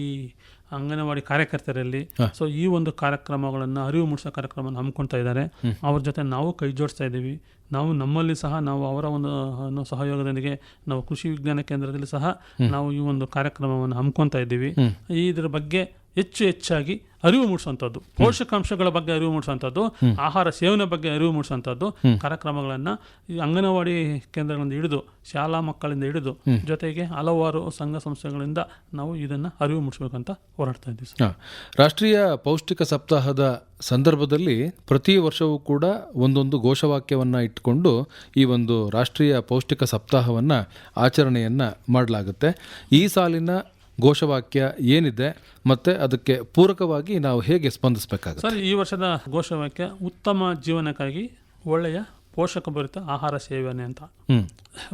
ಅಂಗನವಾಡಿ ಕಾರ್ಯಕರ್ತರಲ್ಲಿ ಸೊ ಈ ಒಂದು ಕಾರ್ಯಕ್ರಮಗಳನ್ನು ಅರಿವು ಮೂಡಿಸೋ ಕಾರ್ಯಕ್ರಮವನ್ನು ಹಮ್ಮಿಕೊಳ್ತಾ ಇದ್ದಾರೆ. ಅವ್ರ ಜೊತೆ ನಾವು ಕೈ ಜೋಡಿಸ್ತಾ ಇದ್ದೀವಿ. ನಾವು ನಮ್ಮಲ್ಲಿ ಸಹ ನಾವು ಅವರ ಒಂದು ಅನ್ನೋ ಸಹಯೋಗದೊಂದಿಗೆ ನಾವು ಕೃಷಿ ವಿಜ್ಞಾನ ಕೇಂದ್ರದಲ್ಲಿ ಸಹ ನಾವು ಈ ಒಂದು ಕಾರ್ಯಕ್ರಮವನ್ನು ಹಮ್ಮಿಕೊಳ್ತಾ ಇದ್ದೀವಿ. ಇದ್ರ ಬಗ್ಗೆ ಹೆಚ್ಚು ಹೆಚ್ಚಾಗಿ ಅರಿವು ಮೂಡಿಸುವಂಥದ್ದು. ಪೋಷಕಾಂಶಗಳ ಬಗ್ಗೆ ಅರಿವು ಮೂಡಿಸುವಂಥದ್ದು ಆಹಾರ ಸೇವನೆ ಬಗ್ಗೆ ಅರಿವು ಮೂಡಿಸುವಂಥದ್ದು ಕಾರ್ಯಕ್ರಮಗಳನ್ನು ಈ ಅಂಗನವಾಡಿ ಕೇಂದ್ರಗಳಿಂದ ಹಿಡಿದು ಶಾಲಾ ಮಕ್ಕಳಿಂದ ಹಿಡಿದು ಜೊತೆಗೆ ಹಲವಾರು ಸಂಘ ಸಂಸ್ಥೆಗಳಿಂದ ನಾವು ಇದನ್ನು ಅರಿವು ಮೂಡಿಸಬೇಕಂತ ಹೋರಾಡ್ತಾ ಇದ್ದೀವಿ ರಾಷ್ಟ್ರೀಯ ಪೌಷ್ಟಿಕ ಸಪ್ತಾಹದ ಸಂದರ್ಭದಲ್ಲಿ ಪ್ರತಿ ವರ್ಷವೂ ಕೂಡ ಒಂದೊಂದು ಘೋಷವಾಕ್ಯವನ್ನು ಇಟ್ಟುಕೊಂಡು ಈ ಒಂದು ರಾಷ್ಟ್ರೀಯ ಪೌಷ್ಟಿಕ ಸಪ್ತಾಹವನ್ನು ಆಚರಣೆಯನ್ನು ಮಾಡಲಾಗುತ್ತೆ. ಈ ಸಾಲಿನ ಘೋಷವಾಕ್ಯ ಏನಿದೆ ಮತ್ತು ಅದಕ್ಕೆ ಪೂರಕವಾಗಿ ನಾವು ಹೇಗೆ ಸ್ಪಂದಿಸಬೇಕಾಗುತ್ತೆ? ಸರ್ ಈ ವರ್ಷದ ಘೋಷವಾಕ್ಯ ಉತ್ತಮ ಜೀವನಕ್ಕಾಗಿ ಒಳ್ಳೆಯ ಪೋಷಕಭರಿತ ಆಹಾರ ಸೇವನೆ ಅಂತ.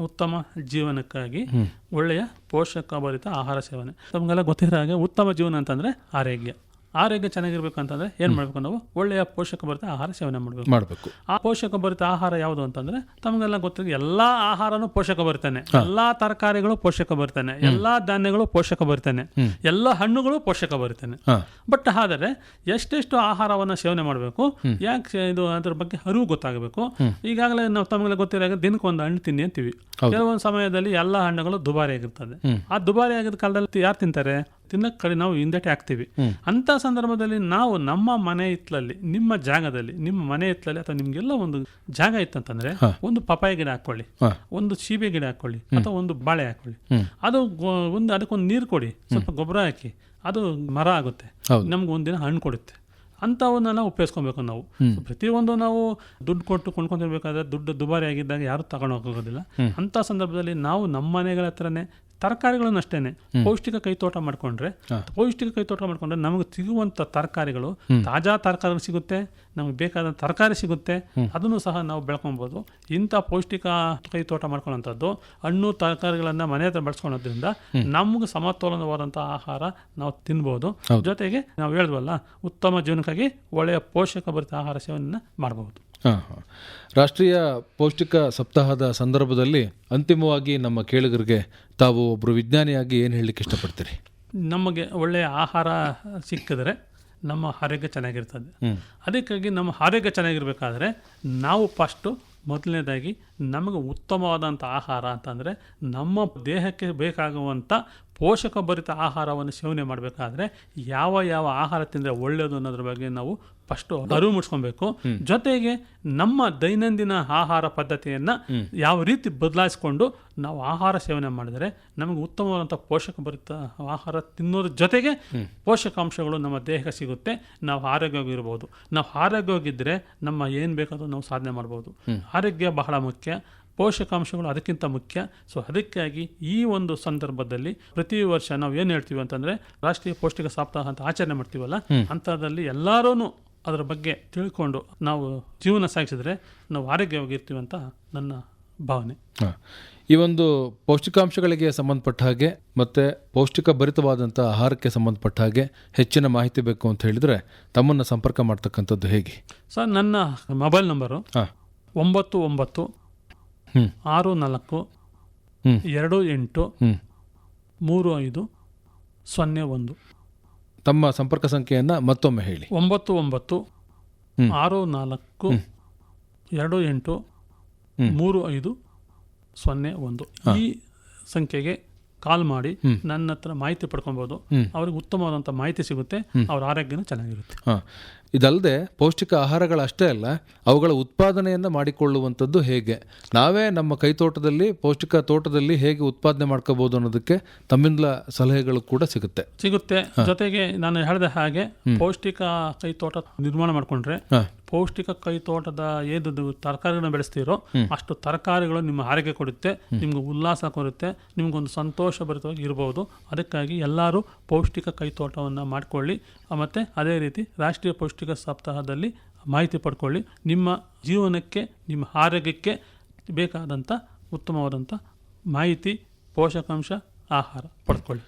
ಉತ್ತಮ ಜೀವನಕ್ಕಾಗಿ ಒಳ್ಳೆಯ ಪೋಷಕಭರಿತ ಆಹಾರ ಸೇವನೆ. ನಮಗೆಲ್ಲ ಗೊತ್ತಿರೋ ಹಾಗೆ ಉತ್ತಮ ಜೀವನ ಅಂತಂದ್ರೆ ಆರೋಗ್ಯ. ಆರೋಗ್ಯ ಚೆನ್ನಾಗಿರ್ಬೇಕು ಅಂತಂದ್ರೆ ಏನ್ ಮಾಡ್ಬೇಕು ನಾವು? ಒಳ್ಳೆಯ ಪೋಷಕ ಪೋಷಕಭರಿತ ಆಹಾರ ಸೇವನೆ ಮಾಡಬೇಕು. ಮಾಡಬೇಕು. ಆ ಪೋಷಕಭರಿತ ಆಹಾರ ಯಾವುದು ಅಂತಂದ್ರೆ ತಮಗೆಲ್ಲ ಗೊತ್ತಿದೆ ಎಲ್ಲಾ ಆಹಾರನೂ ಪೋಷಕ ಬರ್ತಾನೆ ಎಲ್ಲಾ ತರಕಾರಿಗಳು ಪೋಷಕ ಬರ್ತಾನೆ ಎಲ್ಲಾ ಧಾನ್ಯಗಳು ಪೋಷಕ ಬರ್ತಾನೆ ಎಲ್ಲ ಹಣ್ಣುಗಳು ಪೋಷಕ ಬರ್ತಾನೆ ಬಟ್ ಆದರೆ ಎಷ್ಟೆಷ್ಟು ಆಹಾರವನ್ನು ಸೇವನೆ ಮಾಡಬೇಕು? ಯಾಕೆ ಇದು ಅದ್ರ ಬಗ್ಗೆ ಅರಿವು ಗೊತ್ತಾಗಬೇಕು? ಈಗಾಗಲೇ ನಾವು ತಮಗೆಲ್ಲ ಗೊತ್ತಿರೋ ದಿನಕ್ಕೆ ಒಂದು ಹಣ್ಣು ತಿನ್ನಿ ಅಂತೀವಿ. ಕೆಲವೊಂದು ಸಮಯದಲ್ಲಿ ಎಲ್ಲ ಹಣ್ಣುಗಳು ದುಬಾರಿ ಆಗಿರ್ತದೆ. ಆ ದುಬಾರಿ ಆಗಿದ ಕಾಲದಲ್ಲಿ ಯಾರು ತಿಂತಾರೆ? ತಿನ್ನಕ್ಕೆ ಕಡೆ ನಾವು ಹಿಂದಟೆ ಹಾಕ್ತೀವಿ ಅಂತ ಸಂದರ್ಭದಲ್ಲಿ ನಾವು ನಮ್ಮ ಮನೆ ಹಿತ್ತಲಲ್ಲಿ ನಿಮ್ಮ ಜಾಗದಲ್ಲಿ ನಿಮ್ಮ ಮನೆ ಹಿತ್ತಲಲ್ಲಿ ಅಥವಾ ನಿಮಗೆಲ್ಲ ಒಂದು ಜಾಗ ಇತ್ತಂತಂದ್ರೆ ಒಂದು ಪಪಾಯ ಗಿಡ ಹಾಕೊಳ್ಳಿ ಒಂದು ಸೀಬೆ ಗಿಡ ಹಾಕೊಳ್ಳಿ ಅಥವಾ ಒಂದು ಬಾಳೆ ಹಾಕೊಳ್ಳಿ ಅದು ಒಂದು ಅದಕ್ಕೊಂದು ನೀರು ಕೊಡಿ ಸ್ವಲ್ಪ ಗೊಬ್ಬರ ಹಾಕಿ ಅದು ಮರ ಆಗುತ್ತೆ. ನಮ್ಗೆ ಒಂದಿನ ಹಣ್ಣು ಕೊಡುತ್ತೆ. ಅಂಥವನ್ನೆಲ್ಲ ಉಪಯೋಗಿಸ್ಕೊಬೇಕು ನಾವು. ಪ್ರತಿಯೊಂದು ನಾವು ದುಡ್ಡು ಕೊಟ್ಟು ಕೊಂಡ್ಕೊಂತಿರ್ಬೇಕಾದ್ರೆ ದುಡ್ಡು ದುಬಾರಿ ಆಗಿದ್ದಾಗ ಯಾರು ತಗೊಂಡು ಹೋಗೋದಿಲ್ಲ. ಅಂತ ಸಂದರ್ಭದಲ್ಲಿ ನಾವು ನಮ್ಮ ಮನೆಗಳ ಹತ್ರನೇ ತರಕಾರಿಗಳನ್ನು ಅಷ್ಟೇನೆ. ಪೌಷ್ಟಿಕ ಕೈತೋಟ ಮಾಡ್ಕೊಂಡ್ರೆ ಪೌಷ್ಟಿಕ ಕೈತೋಟ ಮಾಡ್ಕೊಂಡ್ರೆ ನಮಗೆ ಸಿಗುವಂಥ ತರಕಾರಿಗಳು ತಾಜಾ ತರಕಾರಿ ಸಿಗುತ್ತೆ ನಮಗೆ ಬೇಕಾದ ತರಕಾರಿ ಸಿಗುತ್ತೆ ಅದನ್ನು ಸಹ ನಾವು ಬೆಳ್ಕೊಬೋದು. ಇಂಥ ಪೌಷ್ಟಿಕ ಕೈತೋಟ ಮಾಡ್ಕೊಳ್ಳೋಂಥದ್ದು ಹಣ್ಣು ತರಕಾರಿಗಳನ್ನು ಮನೆ ಹತ್ರ ಬೆಳೆಸ್ಕೊಳ್ಳೋದ್ರಿಂದ ನಮಗೆ ಸಮತೋಲನವಾದಂಥ ಆಹಾರ ನಾವು ತಿನ್ಬೋದು. ಜೊತೆಗೆ ನಾವು ಹೇಳಿದ್ವಲ್ಲ ಉತ್ತಮ ಜೀವನಕ್ಕಾಗಿ ಒಳ್ಳೆಯ ಪೋಷಕ ಭರಿತ ಆಹಾರ ಸೇವನೆಯನ್ನು ಮಾಡಬಹುದು ಹಾಂ ಹಾಂ. ರಾಷ್ಟ್ರೀಯ ಪೌಷ್ಟಿಕ ಸಪ್ತಾಹದ ಸಂದರ್ಭದಲ್ಲಿ ಅಂತಿಮವಾಗಿ ನಮ್ಮ ಕೇಳುಗರಿಗೆ ತಾವು ಒಬ್ಬರು ವಿಜ್ಞಾನಿಯಾಗಿ ಏನು ಹೇಳಲಿಕ್ಕೆ ಇಷ್ಟಪಡ್ತೀರಿ? ನಮಗೆ ಒಳ್ಳೆಯ ಆಹಾರ ಸಿಕ್ಕಿದ್ರೆ ನಮ್ಮ ಆರೋಗ್ಯ ಚೆನ್ನಾಗಿರ್ತದೆ. ಅದಕ್ಕಾಗಿ ನಮ್ಮ ಆರೋಗ್ಯ ಚೆನ್ನಾಗಿರಬೇಕಾದ್ರೆ ನಾವು ಫಸ್ಟು ಮೊದಲನೇದಾಗಿ ನಮಗೆ ಉತ್ತಮವಾದಂಥ ಆಹಾರ ಅಂತಂದರೆ ನಮ್ಮ ದೇಹಕ್ಕೆ ಬೇಕಾಗುವಂಥ ಪೋಷಕಭರಿತ ಆಹಾರವನ್ನು ಸೇವನೆ ಮಾಡಬೇಕಾದ್ರೆ ಯಾವ ಯಾವ ಆಹಾರ ತಿಂದರೆ ಒಳ್ಳೆಯದು ಅನ್ನೋದ್ರ ಬಗ್ಗೆ ನಾವು ಫಸ್ಟು ಅರಿವು ಮೂಡಿಸ್ಕೊಬೇಕು. ಜೊತೆಗೆ ನಮ್ಮ ದೈನಂದಿನ ಆಹಾರ ಪದ್ಧತಿಯನ್ನು ಯಾವ ರೀತಿ ಬದಲಾಯಿಸ್ಕೊಂಡು ನಾವು ಆಹಾರ ಸೇವನೆ ಮಾಡಿದರೆ ನಮಗೆ ಉತ್ತಮವಾದಂಥ ಪೋಷಕಭರಿತ ಆಹಾರ ತಿನ್ನೋದ್ರ ಜೊತೆಗೆ ಪೋಷಕಾಂಶಗಳು ನಮ್ಮ ದೇಹಕ್ಕೆ ಸಿಗುತ್ತೆ. ನಾವು ಆರೋಗ್ಯವಾಗಿರ್ಬೋದು ನಾವು ಆರೋಗ್ಯವಾಗಿದ್ದರೆ ನಮ್ಮ ಏನು ಬೇಕಾದರೂ ನಾವು ಸಾಧನೆ ಮಾಡ್ಬೋದು. ಆರೋಗ್ಯ ಬಹಳ ಮುಖ್ಯ. ಪೋಷಕಾಂಶಗಳು ಅದಕ್ಕಿಂತ ಮುಖ್ಯ. ಸೊ ಅದಕ್ಕಾಗಿ ಈ ಒಂದು ಸಂದರ್ಭದಲ್ಲಿ ಪ್ರತಿ ವರ್ಷ ನಾವು ಏನು ಹೇಳ್ತೀವಿ ಅಂತಂದರೆ ರಾಷ್ಟ್ರೀಯ ಪೌಷ್ಟಿಕ ಸಪ್ತಾಹ ಅಂತ ಆಚರಣೆ ಮಾಡ್ತೀವಲ್ಲ? ಅಂಥದ್ರಲ್ಲಿ ಎಲ್ಲರೂ ಅದರ ಬಗ್ಗೆ ತಿಳ್ಕೊಂಡು ನಾವು ಜೀವನ ಸಾಗಿಸಿದ್ರೆ ನಾವು ಆರೋಗ್ಯವಾಗಿರ್ತೀವಿ ಅಂತ ನನ್ನ ಭಾವನೆ. ಹಾಂ. ಈ ಒಂದು ಪೌಷ್ಟಿಕಾಂಶಗಳಿಗೆ ಸಂಬಂಧಪಟ್ಟ ಹಾಗೆ ಮತ್ತು ಪೌಷ್ಟಿಕ ಭರಿತವಾದಂಥ ಆಹಾರಕ್ಕೆ ಸಂಬಂಧಪಟ್ಟ ಹಾಗೆ ಹೆಚ್ಚಿನ ಮಾಹಿತಿ ಬೇಕು ಅಂತ ಹೇಳಿದರೆ ತಮ್ಮನ್ನು ಸಂಪರ್ಕ ಮಾಡ್ತಕ್ಕಂಥದ್ದು ಹೇಗೆ? ಸರ್ ನನ್ನ ಮೊಬೈಲ್ ನಂಬರು ಒಂಬತ್ತು ಒಂಬತ್ತು. ಆರು ನಾಲ್ಕು. ಎರಡು ಎಂಟು ಮೂರು ಐದು ಸೊನ್ನೆ ಒಂದು. ತಮ್ಮ ಸಂಪರ್ಕ ಸಂಖ್ಯೆಯನ್ನು ಮತ್ತೊಮ್ಮೆ ಹೇಳಿ. ಒಂಬತ್ತು ಒಂಬತ್ತು. ಆರು ನಾಲ್ಕು ಎರಡು ಎಂಟು. ಮೂರು ಐದು ಸೊನ್ನೆ ಒಂದು. ಈ ಸಂಖ್ಯೆಗೆ ಕಾಲ್ ಮಾಡಿ ನನ್ನ ಹತ್ರ ಮಾಹಿತಿ ಪಡ್ಕೊಬೋದು. ಅವ್ರಿಗೆ ಉತ್ತಮವಾದಂಥ ಮಾಹಿತಿ ಸಿಗುತ್ತೆ. ಅವ್ರ ಆರೋಗ್ಯನೂ ಚೆನ್ನಾಗಿರುತ್ತೆ. ಹಾಂ. ಇದಲ್ಲದೆ ಪೌಷ್ಟಿಕ ಆಹಾರಗಳಷ್ಟೇ ಅಲ್ಲ ಅವುಗಳ ಉತ್ಪಾದನೆಯನ್ನು ಮಾಡಿಕೊಳ್ಳುವಂಥದ್ದು ಹೇಗೆ? ನಾವೇ ನಮ್ಮ ಕೈತೋಟದಲ್ಲಿ ಪೌಷ್ಟಿಕ ತೋಟದಲ್ಲಿ ಹೇಗೆ ಉತ್ಪಾದನೆ ಮಾಡ್ಕೋಬಹುದು ಅನ್ನೋದಕ್ಕೆ ತಮ್ಮಿಂದ ಸಲಹೆಗಳು ಕೂಡ ಸಿಗುತ್ತೆ. ಸಿಗುತ್ತೆ. ಜೊತೆಗೆ ನಾನು ಹೇಳಿದ ಹಾಗೆ ಪೌಷ್ಟಿಕ ಕೈತೋಟ ನಿರ್ಮಾಣ ಮಾಡ್ಕೊಂಡ್ರೆ ಪೌಷ್ಟಿಕ ಕೈ ತೋಟದ ಏದು ತರಕಾರಿಗಳನ್ನ ಬೆಳೆಸ್ತೀರೋ ಅಷ್ಟು ತರಕಾರಿಗಳು ನಿಮ್ಮ ಆರೋಗ್ಯ ಕೊಡುತ್ತೆ ನಿಮ್ಗೆ ಉಲ್ಲಾಸ ಕೊಡುತ್ತೆ ನಿಮ್ಗೊಂದು ಸಂತೋಷ ಭರಿತವಾಗಿ ಇರಬಹುದು ಅದಕ್ಕಾಗಿ ಎಲ್ಲರೂ ಪೌಷ್ಟಿಕ ಕೈ ತೋಟವನ್ನು ಮಾಡಿಕೊಳ್ಳಿ ಮತ್ತು ಅದೇ ರೀತಿ ರಾಷ್ಟ್ರೀಯ ಪೌಷ್ಟಿಕ ಸಪ್ತಾಹದಲ್ಲಿ ಮಾಹಿತಿ ಪಡ್ಕೊಳ್ಳಿ. ನಿಮ್ಮ ಜೀವನಕ್ಕೆ ನಿಮ್ಮ ಆರೋಗ್ಯಕ್ಕೆ ಬೇಕಾದಂಥ ಉತ್ತಮವಾದಂಥ ಮಾಹಿತಿ ಪೋಷಕಾಂಶ ಆಹಾರ ಪಡ್ಕೊಳ್ಳಿ.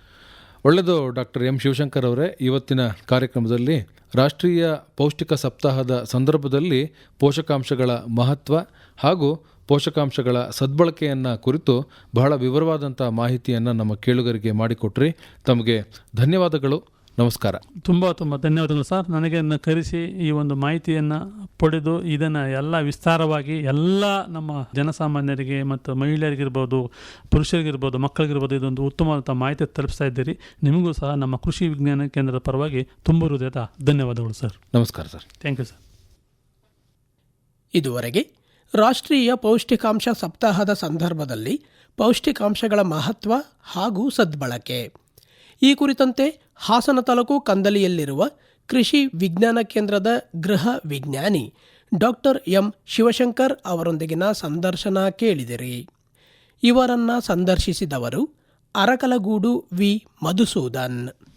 ಒಳ್ಳೆಯದು ಡಾಕ್ಟರ್ ಎಂ ಶಿವಶಂಕರ್ ಅವರೇ ಇವತ್ತಿನ ಕಾರ್ಯಕ್ರಮದಲ್ಲಿ ರಾಷ್ಟ್ರೀಯ ಪೌಷ್ಟಿಕ ಸಪ್ತಾಹದ ಸಂದರ್ಭದಲ್ಲಿ ಪೋಷಕಾಂಶಗಳ ಮಹತ್ವ ಹಾಗೂ ಪೋಷಕಾಂಶಗಳ ಸದ್ಬಳಕೆಯನ್ನು ಕುರಿತು ಬಹಳ ವಿವರವಾದಂಥ ಮಾಹಿತಿಯನ್ನು ನಮ್ಮ ಕೇಳುಗರಿಗೆ ಮಾಡಿಕೊಟ್ರಿ. ತಮಗೆ ಧನ್ಯವಾದಗಳು. ನಮಸ್ಕಾರ. ತುಂಬ ತುಂಬ ಧನ್ಯವಾದಗಳು ಸರ್. ನನಗೆ ಕರೆಸಿ ಈ ಒಂದು ಮಾಹಿತಿಯನ್ನು ಪಡೆದು ಇದನ್ನು ಎಲ್ಲ ವಿಸ್ತಾರವಾಗಿ ಎಲ್ಲ ನಮ್ಮ ಜನಸಾಮಾನ್ಯರಿಗೆ ಮತ್ತು ಮಹಿಳೆಯರಿಗಿರ್ಬೋದು ಪುರುಷರಿಗಿರ್ಬೋದು ಮಕ್ಕಳಿಗಿರ್ಬೋದು ಇದೊಂದು ಉತ್ತಮವಾದಂಥ ಮಾಹಿತಿ ತಲುಪಿಸ್ತಾ ಇದ್ದೀರಿ. ನಿಮಗೂ ಸಹ ನಮ್ಮ ಕೃಷಿ ವಿಜ್ಞಾನ ಕೇಂದ್ರದ ಪರವಾಗಿ ತುಂಬ ಹೃದಯದ ಧನ್ಯವಾದಗಳು ಸರ್. ನಮಸ್ಕಾರ ಸರ್. ಥ್ಯಾಂಕ್ ಯು ಸರ್ ಇದುವರೆಗೆ ರಾಷ್ಟ್ರೀಯ ಪೌಷ್ಟಿಕಾಂಶ ಸಪ್ತಾಹದ ಸಂದರ್ಭದಲ್ಲಿ ಪೌಷ್ಟಿಕಾಂಶಗಳ ಮಹತ್ವ ಹಾಗೂ ಸದ್ಬಳಕೆ. ಈ ಕುರಿತಂತೆ ಹಾಸನ ತಾಲೂಕು ಕಂದಲಿಯಲ್ಲಿರುವ ಕೃಷಿ ವಿಜ್ಞಾನ ಕೇಂದ್ರದ ಗೃಹ ವಿಜ್ಞಾನಿ ಡಾಕ್ಟರ್ ಎಂ ಶಿವಶಂಕರ್ ಅವರೊಂದಿಗಿನ ಸಂದರ್ಶನ ಕೇಳಿದಿರಿ. ಇವರನ್ನ ಸಂದರ್ಶಿಸಿದವರು ಅರಕಲಗೂಡು ವಿ. ಮಧುಸೂದನ್.